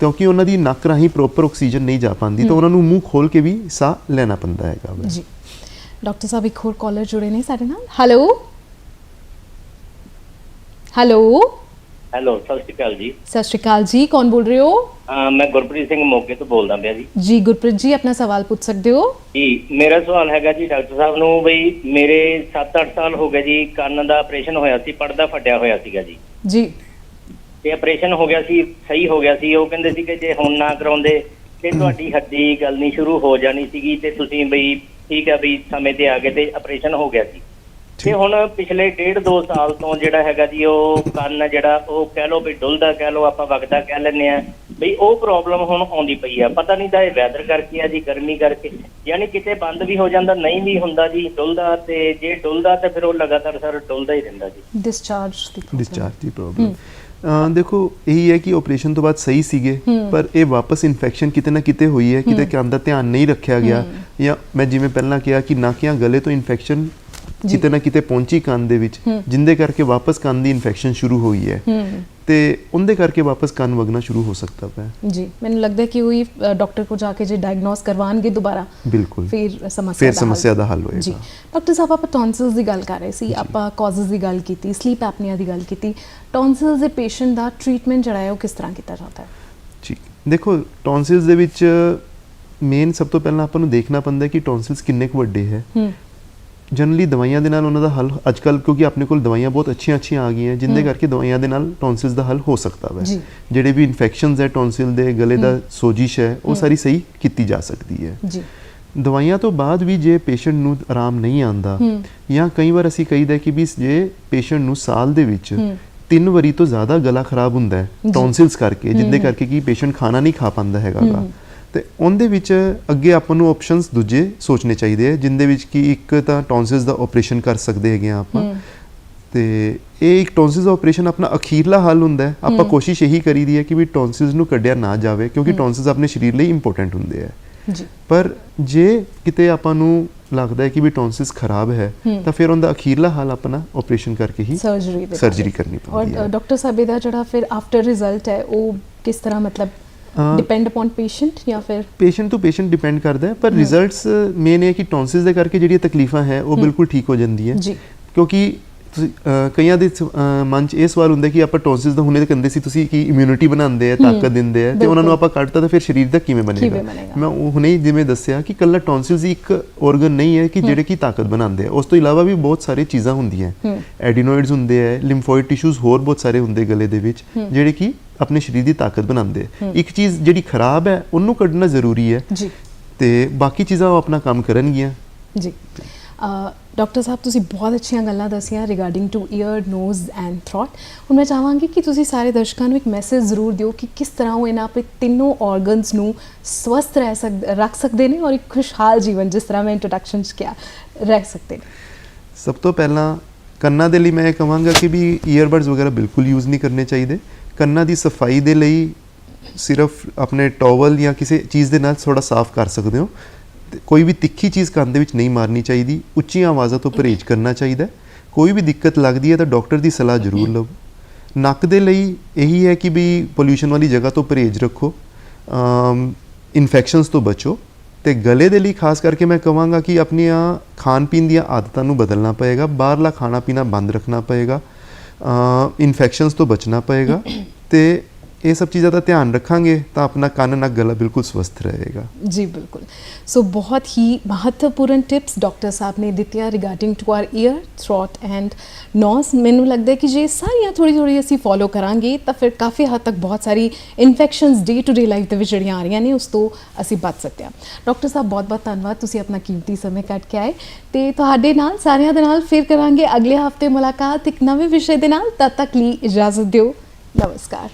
ਕਿਉਂਕਿ ਉਹਨਾਂ ਦੀ ਨੱਕ ਰਾਹੀਂ ਪ੍ਰੋਪਰ ਆਕਸੀਜਨ ਨਹੀਂ ਜਾ ਪਾਉਂਦੀ ਤਾਂ ਉਹਨਾਂ ਨੂੰ ਮੂੰਹ ਖੋਲ ਕੇ ਵੀ ਸਾਹ ਲੈਣਾ ਪੈਂਦਾ ਹੈਗਾ। ਜੀ। ਡਾਕਟਰ ਸਾਹਿਬ ਇੱਕ ਹੋਰ ਕਾਲਰ ਜੁੜੇ ਨੇ ਸਾਡੇ ਨਾਲ। ਹੈਲੋ ਹੈਲੋ ਹੈਲੋ ਸਤਿ ਸ਼੍ਰੀ ਅਕਾਲ ਜੀ। ਸਤਿ ਸ਼੍ਰੀ ਅਕਾਲ ਜੀ ਕੌਣ ਬੋਲ ਰਹੇ ਹੋ? ਅਹ ਮੈਂ ਗੁਰਪ੍ਰੀਤ ਸਿੰਘ ਮੋਗੇ ਤੋਂ ਬੋਲਦਾ ਪਿਆ ਜੀ। ਜੀ ਗੁਰਪ੍ਰੀਤ ਜੀ ਆਪਣਾ ਸਵਾਲ ਪੁੱਛ ਸਕਦੇ ਹੋ? ਜੀ ਮੇਰਾ ਸਵਾਲ ਹੈਗਾ ਜੀ ਡਾਕਟਰ ਸਾਹਿਬ ਨੂੰ ਬਈ ਮੇਰੇ 7-8 ਸਾਲ ਹੋ ਗਏ ਜੀ ਕੰਨ ਦਾ ਆਪਰੇਸ਼ਨ ਹੋਇਆ ਸੀ ਪਰਦਾ ਫਟਿਆ ਹੋਇਆ ਸੀਗਾ ਜੀ। ਜੀ। ਤੇ ਆਪਰੇਸ਼ਨ ਹੋ ਗਿਆ ਸੀ ਸਹੀ ਹੋ ਗਿਆ ਸੀ ਉਹ ਕਹਿੰਦੇ ਸੀ ਕਿ ਜੇ ਹੁਣ ਨਾ ਕਰਾਉਂਦੇ ਤੇ ਤੁਹਾਡੀ ਹੱਡੀ ਗਲਣੀ ਸ਼ੁਰੂ ਹੋ ਜਾਣੀ ਸੀਗੀ ਤੇ ਤੁਸੀਂ ਬਈ ਠੀਕ ਹੈ ਬਈ ਸਮੇਂ ਤੇ ਆ ਗਏ ਤੇ ਆਪਰੇਸ਼ਨ ਹੋ ਗਿਆ ਸੀ। ਤੇ ਹੁਣ ਪਿਛਲੇ ਡੇਢ ਦੋ ਸਾਲ ਤੋਂ ਜਿਹੜਾ ਹੈਗਾ ਜੀ ਉਹ ਕੰਨ ਜਿਹੜਾ ਉਹ ਕਹਿ ਲਓ ਵੀ ਡੁੱਲਦਾ ਕਹਿ ਲਓ ਆਪਾਂ ਵਗਦਾ ਕਹਿ ਲੈਂਦੇ ਆ ਬਈ ਉਹ ਪ੍ਰੋਬਲਮ ਹੁਣ ਆਉਂਦੀ ਪਈ ਆ। ਪਤਾ ਨਹੀਂ ਤਾਂ ਇਹ ਵੈਦਰ ਕਰਕੇ ਆ ਜੀ ਗਰਮੀ ਕਰਕੇ। ਯਾਨੀ ਕਿਤੇ ਬੰਦ ਵੀ ਹੋ ਜਾਂਦਾ ਨਹੀਂ ਵੀ ਹੁੰਦਾ ਜੀ ਡੁੱਲਦਾ ਤੇ ਜੇ ਡੁੱਲਦਾ ਤੇ ਫਿਰ ਉਹ ਲਗਾਤਾਰ ਸਰ ਡੁੱਲਦਾ ਹੀ ਰਹਿੰਦਾ ਜੀ। ਡਿਸਚਾਰਜ ਦੀ। ਡਿਸਚਾਰਜ ਦੀ ਪ੍ਰੋਬਲਮ ਦੇਖੋ ਇਹੀ ਹੈ ਕਿ ਆਪਰੇਸ਼ਨ ਤੋਂ ਬਾਅਦ ਸਹੀ ਸੀਗੇ ਪਰ ਇਹ ਵਾਪਸ ਇਨਫੈਕਸ਼ਨ ਕਿਤੇ ਨਾ ਕਿਤੇ ਹੋਈ ਹੈ ਕਿਤੇ ਕੰਨ ਦਾ ਧਿਆਨ ਨਹੀਂ ਰੱਖਿਆ ਗਿਆ। ਜਾਂ ਮੈਂ ਜਿਵੇਂ ਪਹਿਲਾਂ ਕਿਹਾ ਕਿ ਨੱਕ ਜਾਂ ਗਲੇ ਤੋਂ ਇਨਫੈਕਸ਼ਨ ਕਿਤੇ ਨਾ ਕਿਤੇ ਪਹੁੰਚੀ ਕੰਨ ਦੇ ਵਿੱਚ ਜਿੰਦੇ ਕਰਕੇ ਵਾਪਸ ਕੰਨ ਦੀ ਇਨਫੈਕਸ਼ਨ ਸ਼ੁਰੂ ਹੋਈ ਹੂੰ। ਤੇ ਉਹਦੇ ਕਰਕੇ ਵਾਪਸ ਕੰਨ ਵਗਣਾ ਸ਼ੁਰੂ ਹੋ ਸਕਦਾ ਹੈ ਜੀ ਮੈਨੂੰ ਲੱਗਦਾ ਹੈ ਕਿ ਉਹੀ ਡਾਕਟਰ ਕੋ ਜਾ ਕੇ ਜੇ ਡਾਇਗਨੋਸ ਕਰਵਾਉਣਗੇ ਦੁਬਾਰਾ ਬਿਲਕੁਲ। ਫਿਰ ਸਮੱਸਿਆ ਫਿਰ ਸਮੱਸਿਆ ਦਾ ਹੱਲ ਜੀ ਹੋਏਗਾ। ਡਾਕਟਰ ਸਾਹਿਬ ਆਪਾਂ ਟੌਨਸਿਲਸ ਦੀ ਗੱਲ ਕਰ ਰਹੇ ਸੀ ਆਪਾਂ ਕਾਜ਼ਸ ਦੀ ਗੱਲ ਕੀਤੀ ਸਲੀਪ ਐਪਨੀਆ ਦੀ ਗੱਲ ਕੀਤੀ। ਟੌਨਸਿਲਸ ਦੇ ਪੇਸ਼ੈਂਟ ਦਾ ਟ੍ਰੀਟਮੈਂਟ ਜਿਹੜਾ ਹੈ ਉਹ ਕਿਸ ਤਰ੍ਹਾਂ ਕੀਤਾ ਜਾਂਦਾ ਹੈ? ਠੀਕ ਦੇਖੋ ਟੌਨਸਿਲਸ ਦੇ ਵਿੱਚ ਮੇਨ ਸਭ ਤੋਂ ਪਹਿਲਾਂ ਆਪਾਂ ਨੂੰ ਦੇਖਣਾ ਪੈਂਦਾ ਹੈ ਕਿ ਟੌਨਸਿਲਸ ਕਿੰਨੇ ਕੁ ਵੱਡੇ ਹੈ। ਹੂੰ। ਜਨਰਲੀ ਦਵਾਈਆਂ ਦੇ ਨਾਲ ਉਹਨਾਂ ਦਾ ਹੱਲ ਅੱਜਕੱਲ ਕਿਉਂਕਿ ਆਪਣੇ ਕੋਲ ਦਵਾਈਆਂ ਬਹੁਤ ਅੱਛੀਆਂ ਅੱਛੀਆਂ ਆ ਗਈਆਂ ਜਿੰਦੇ ਕਰਕੇ ਦਵਾਈਆਂ ਦੇ ਨਾਲ ਟੌਨਸਿਲਸ ਦਾ ਹੱਲ ਹੋ ਸਕਦਾ ਹੈ। ਜਿਹੜੇ ਵੀ ਇਨਫੈਕਸ਼ਨਸ ਹੈ ਟੌਨਸਿਲ ਦੇ ਗਲੇ ਦਾ ਸੋਜਿਸ਼ ਹੈ ਉਹ ਸਾਰੀ ਸਹੀ ਕੀਤੀ ਜਾ ਸਕਦੀ ਹੈ। ਜੀ। ਦਵਾਈਆਂ ਤੋਂ ਬਾਅਦ ਵੀ ਜੇ ਪੇਸ਼ੈਂਟ ਨੂੰ ਆਰਾਮ ਨਹੀਂ ਆਂਦਾ ਜਾਂ ਕਈ ਵਾਰ ਅਸੀਂ ਕਹੀਦਾ ਕਿ ਵੀ ਜੇ ਪੇਸ਼ੈਂਟ ਨੂੰ ਸਾਲ ਦੇ ਵਿੱਚ ਤਿੰਨ ਵਾਰੀ ਤੋਂ ਜ਼ਿਆਦਾ ਗਲਾ ਖਰਾਬ ਹੁੰਦਾ ਹੈ ਟੌਨਸਿਲਸ ਕਰਕੇ ਜਿੰਦੇ ਕਰਕੇ ਕਿ ਪੇਸ਼ੈਂਟ ਖਾਣਾ ਨਹੀਂ ਖਾ ਪਾਉਂਦਾ ਹੈਗਾ ਗਾ। ਤੇ ਉਹਦੇ ਵਿੱਚ ਅੱਗੇ ਆਪਾਂ ਨੂੰ ਆਪਸ਼ਨਸ ਦੂਜੇ ਸੋਚਣੇ ਚਾਹੀਦੇ ਆ ਜਿੰਦੇ ਵਿੱਚ ਕਿ ਇੱਕ ਤਾਂ ਟੌਨਸਿਲਸ ਦਾ ਆਪਰੇਸ਼ਨ ਕਰ ਸਕਦੇ ਹੈਗੇ ਆ ਆਪਾਂ। ਤੇ ਇਹ ਇੱਕ ਟੌਨਸਿਲਸ ਦਾ ਆਪਰੇਸ਼ਨ ਆਪਣਾ ਅਖੀਰਲਾ ਹੱਲ ਹੁੰਦਾ ਹੈ। ਆਪਾਂ ਕੋਸ਼ਿਸ਼ ਇਹੀ ਕਰੀਦੀ ਹੈ ਕਿ ਵੀ ਟੌਨਸਿਲਸ ਨੂੰ ਕੱਢਿਆ ਨਾ ਜਾਵੇ ਕਿਉਂਕਿ ਟੌਨਸਿਲਸ ਆਪਣੇ ਸਰੀਰ ਲਈ ਇੰਪੋਰਟੈਂਟ ਹੁੰਦੇ ਆ। ਜੀ। ਪਰ ਜੇ ਕਿਤੇ ਆਪਾਂ ਨੂੰ ਲੱਗਦਾ ਹੈ ਕਿ ਵੀ ਟੌਂਸਿਸ ਖਰਾਬ ਹੈ। ਤਾਂ ਫਿਰ ਉਹਦਾ ਅਖੀਰਲਾ ਹੱਲ ਆਪਣਾ ਆਪਰੇਸ਼ਨ ਕਰਕੇ ਹੀ ਸਰਜਰੀ ਦੇ ਸਰਜਰੀ। ਕਰਨੀ ਪੈਂਦੀ ਔਰ ਡਾਕਟਰ ਸਾਹਿਬ ਇਹਦਾ ਜਿਹੜਾ ਫਿਰ ਆਫਟਰ ਰਿਜ਼ਲਟ ਹੈ ਉਹ ਕਿਸ ਤਰ੍ਹਾਂ ਮਤਲਬ ਡਿਪੈਂਡ ਅਪਨ ਪੇਸ਼ੈਂਟ ਜਾਂ ਫਿਰ ਪੇਸ਼ੈਂਟ ਤੋਂ ਪੇਸ਼ੈਂਟ ਡਿਪੈਂਡ ਕਰਦਾ ਹੈ ਪਰ ਰਿਜ਼ਲਟਸ ਮੇਨ ਇਹ ਕਿ ਟੌਂਸਿਸ ਦੇ ਕਰਕੇ ਜਿਹੜੀਆਂ ਤਕਲੀਫਾਂ ਹੈ ਉਹ ਬਿਲਕੁਲ ਠੀਕ ਹੋ ਜਾਂਦੀ ਹੈ। ਜੀ। ਕਿਉਂਕਿ ਤੁਸੀਂ ਕਈਆਂ ਦੇ ਮਨ 'ਚ ਇਹ ਸਵਾਲ ਹੁੰਦਾ ਕਿ ਆਪਾਂ ਟੌਂਸਿਸ ਦਾ ਹੁਣੇ ਤਾਂ ਕਹਿੰਦੇ ਸੀ ਤੁਸੀਂ ਕੀ ਇਮਿਊਨਿਟੀ ਬਣਾਉਂਦੇ ਆ ਤਾਕਤ ਦਿੰਦੇ ਆ ਤੇ ਉਹਨਾਂ ਨੂੰ। ਆਪਾਂ ਕੱਢਤਾ ਤਾਂ ਫਿਰ ਸਰੀਰ ਦਾ ਕਿਵੇਂ ਬਣੇਗਾ? ਮੈਂ ਉਹ ਹੁਣੇ ਹੀ ਜਿਵੇਂ ਦੱਸਿਆ ਕਿ ਕੱਲਾ ਟੌਂਸਿਲਸ ਹੀ ਇੱਕ ਆਰਗਨ ਨਹੀਂ ਹੈ ਕਿ ਜਿਹੜੇ ਕਿ ਤਾਕਤ ਬਣਾਉਂਦੇ ਆ। ਉਸ ਤੋਂ ਇਲਾਵਾ ਵੀ ਬਹੁਤ ਸਾਰੇ ਚੀਜ਼ਾਂ ਹੁੰਦੀਆਂ। ਐਡੀਨੋਇਡਸ ਹੁੰਦੇ ਆ ਲਿੰਫੋਇਡ ਟਿਸ਼ੂਜ਼ ਹੋਰ ਬਹੁਤ ਸਾਰੇ ਹੁੰਦੇ ਗਲੇ ਦੇ ਵਿੱਚ ਜਿਹੜੇ ਕਿ ਆਪਣੇ ਸਰੀਰ ਦੀ ਤਾਕਤ ਬਣਾਉਂਦੇ ਆ। ਇੱਕ ਚੀਜ਼ ਜਿਹੜੀ ਖਰਾਬ ਹੈ ਉਹਨੂੰ ਕੱਢਣਾ ਜ਼ਰੂਰੀ ਹੈ ਜੀ। ਤੇ ਬਾਕੀ ਚੀਜ਼ਾਂ ਉਹ ਆਪਣਾ ਕੰਮ ਕਰਨਗੀਆਂ। ਜੀ। ਡਾਕਟਰ ਸਾਹਿਬ ਤੁਸੀਂ ਬਹੁਤ ਅੱਛੀਆਂ ਗੱਲਾਂ ਦੱਸੀਆਂ regarding to ear nose and throat ਹੁਣ ਮੈਂ ਚਾਹਾਂਗੀ ਕਿ ਤੁਸੀਂ ਸਾਰੇ ਦਰਸ਼ਕਾਂ ਨੂੰ ਇੱਕ ਮੈਸੇਜ ਜ਼ਰੂਰ ਦਿਓ ਕਿ ਕਿਸ ਤਰ੍ਹਾਂ ਉਹ ਇਹਨਾਂ ਆਪਣੇ ਤਿੰਨੋਂ ਆਰਗਨਸ ਨੂੰ ਸਵਸਥ ਰਹਿ ਸਕ ਰੱਖ ਸਕਦੇ ਨੇ ਔਰ ਇੱਕ ਖੁਸ਼ਹਾਲ ਜੀਵਨ ਜਿਸ ਤਰ੍ਹਾਂ ਮੈਂ ਇੰਟਰੋਡਕਸ਼ਨ 'ਚ ਕਿਹਾ ਰਹਿ ਸਕਦੇ ਨੇ ਸਭ ਤੋਂ ਪਹਿਲਾਂ ਕੰਨਾਂ ਦੇ ਲਈ ਮੈਂ ਇਹ ਕਹਾਂਗਾ ਕਿ ਵੀ ਈਅਰਬਡਸ ਵਗੈਰਾ ਬਿਲਕੁਲ ਯੂਜ਼ ਨਹੀਂ ਕਰਨੇ ਚਾਹੀਦੇ ਕੰਨਾਂ ਦੀ ਸਫ਼ਾਈ ਦੇ ਲਈ ਸਿਰਫ ਆਪਣੇ ਟਾਵਲ ਜਾਂ ਕਿਸੇ ਚੀਜ਼ ਦੇ ਨਾਲ ਥੋੜਾ ਸਾਫ਼ ਕਰ ਸਕਦੇ ਹੋ ਤੇ ਕੋਈ ਵੀ ਤਿੱਖੀ ਚੀਜ਼ ਕੰਨ ਦੇ ਵਿੱਚ ਨਹੀਂ ਮਾਰਨੀ ਚਾਹੀਦੀ, ਉੱਚੀਆਂ ਆਵਾਜ਼ਾਂ ਤੋਂ ਪਰਹੇਜ਼ ਕਰਨਾ ਚਾਹੀਦਾ ਕੋਈ ਵੀ ਦਿੱਕਤ ਲੱਗਦੀ ਹੈ ਤਾਂ ਡਾਕਟਰ ਦੀ ਸਲਾਹ ਜ਼ਰੂਰ ਲਓ ਨੱਕ ਦੇ ਲਈ ਇਹੀ ਹੈ ਕਿ ਵੀ ਪੋਲਿਊਸ਼ਨ ਵਾਲੀ ਜਗ੍ਹਾ ਤੋਂ ਪਰਹੇਜ਼ ਰੱਖੋ ਇਨਫੈਕਸ਼ਨਸ ਤੋਂ ਬਚੋ ਤੇ ਗਲੇ ਦੇ ਲਈ ਖਾਸ ਕਰਕੇ ਮੈਂ ਕਹਾਂਗਾ ਕਿ ਆਪਣੀਆਂ ਖਾਣ ਪੀਣ ਦੀਆਂ ਆਦਤਾਂ ਨੂੰ ਬਦਲਣਾ ਪਏਗਾ, ਬਾਹਰਲਾ ਖਾਣਾ ਪੀਣਾ ਬੰਦ ਰੱਖਣਾ ਪਏਗਾ ਇਨਫੈਕਸ਼ਨਸ ਤੋਂ ਬਚਣਾ ਪਏਗਾ ਤੇ ਇਹ ਸਭ ਚੀਜ਼ਾਂ ਦਾ ਧਿਆਨ ਰੱਖਾਂਗੇ ਤਾਂ ਆਪਣਾ ਕੰਨ ਨੱਕ ਗਲਾ ਬਿਲਕੁਲ ਸਵਸਥ ਰਹੇਗਾ ਜੀ ਬਿਲਕੁਲ ਸੋ ਬਹੁਤ ਹੀ ਮਹੱਤਵਪੂਰਨ ਟਿਪਸ ਡਾਕਟਰ ਸਾਹਿਬ ਨੇ ਦਿੱਤੀਆਂ regarding to our ear throat and nose ਮੈਨੂੰ ਲੱਗਦਾ ਹੈ ਕਿ ਜੇ ਸਾਰੀਆਂ ਥੋੜੀ ਥੋੜੀ ਅਸੀਂ ਫੋਲੋ ਕਰਾਂਗੇ ਤਾਂ ਫਿਰ ਕਾਫੀ ਹੱਦ ਤੱਕ ਬਹੁਤ ਸਾਰੀ infections day to day life ਦੇ ਵਿੱਚ ਜਿਹੜੀਆਂ ਆ ਰਹੀਆਂ ਨੇ ਉਸ ਤੋਂ ਅਸੀਂ ਬਚ ਸਕਦੇ ਹਾਂ ਡਾਕਟਰ ਸਾਹਿਬ ਬਹੁਤ ਬਹੁਤ ਧੰਨਵਾਦ ਤੁਸੀਂ ਆਪਣਾ ਕੀਮਤੀ ਸਮੇਂ ਕੱਢ ਕੇ ਆਏ ਤੇ ਤੁਹਾਡੇ ਨਾਲ ਸਾਰਿਆਂ ਦੇ ਨਾਲ ਫਿਰ ਕਰਾਂਗੇ ਅਗਲੇ ਹਫ਼ਤੇ ਮੁਲਾਕਾਤ ਇੱਕ ਨਵੇਂ ਵਿਸ਼ੇ ਦੇ ਨਾਲ ਤਦ ਤੱਕ ਲਈ ਇਜਾਜ਼ਤ ਦਿਓ ਨਮਸਕਾਰ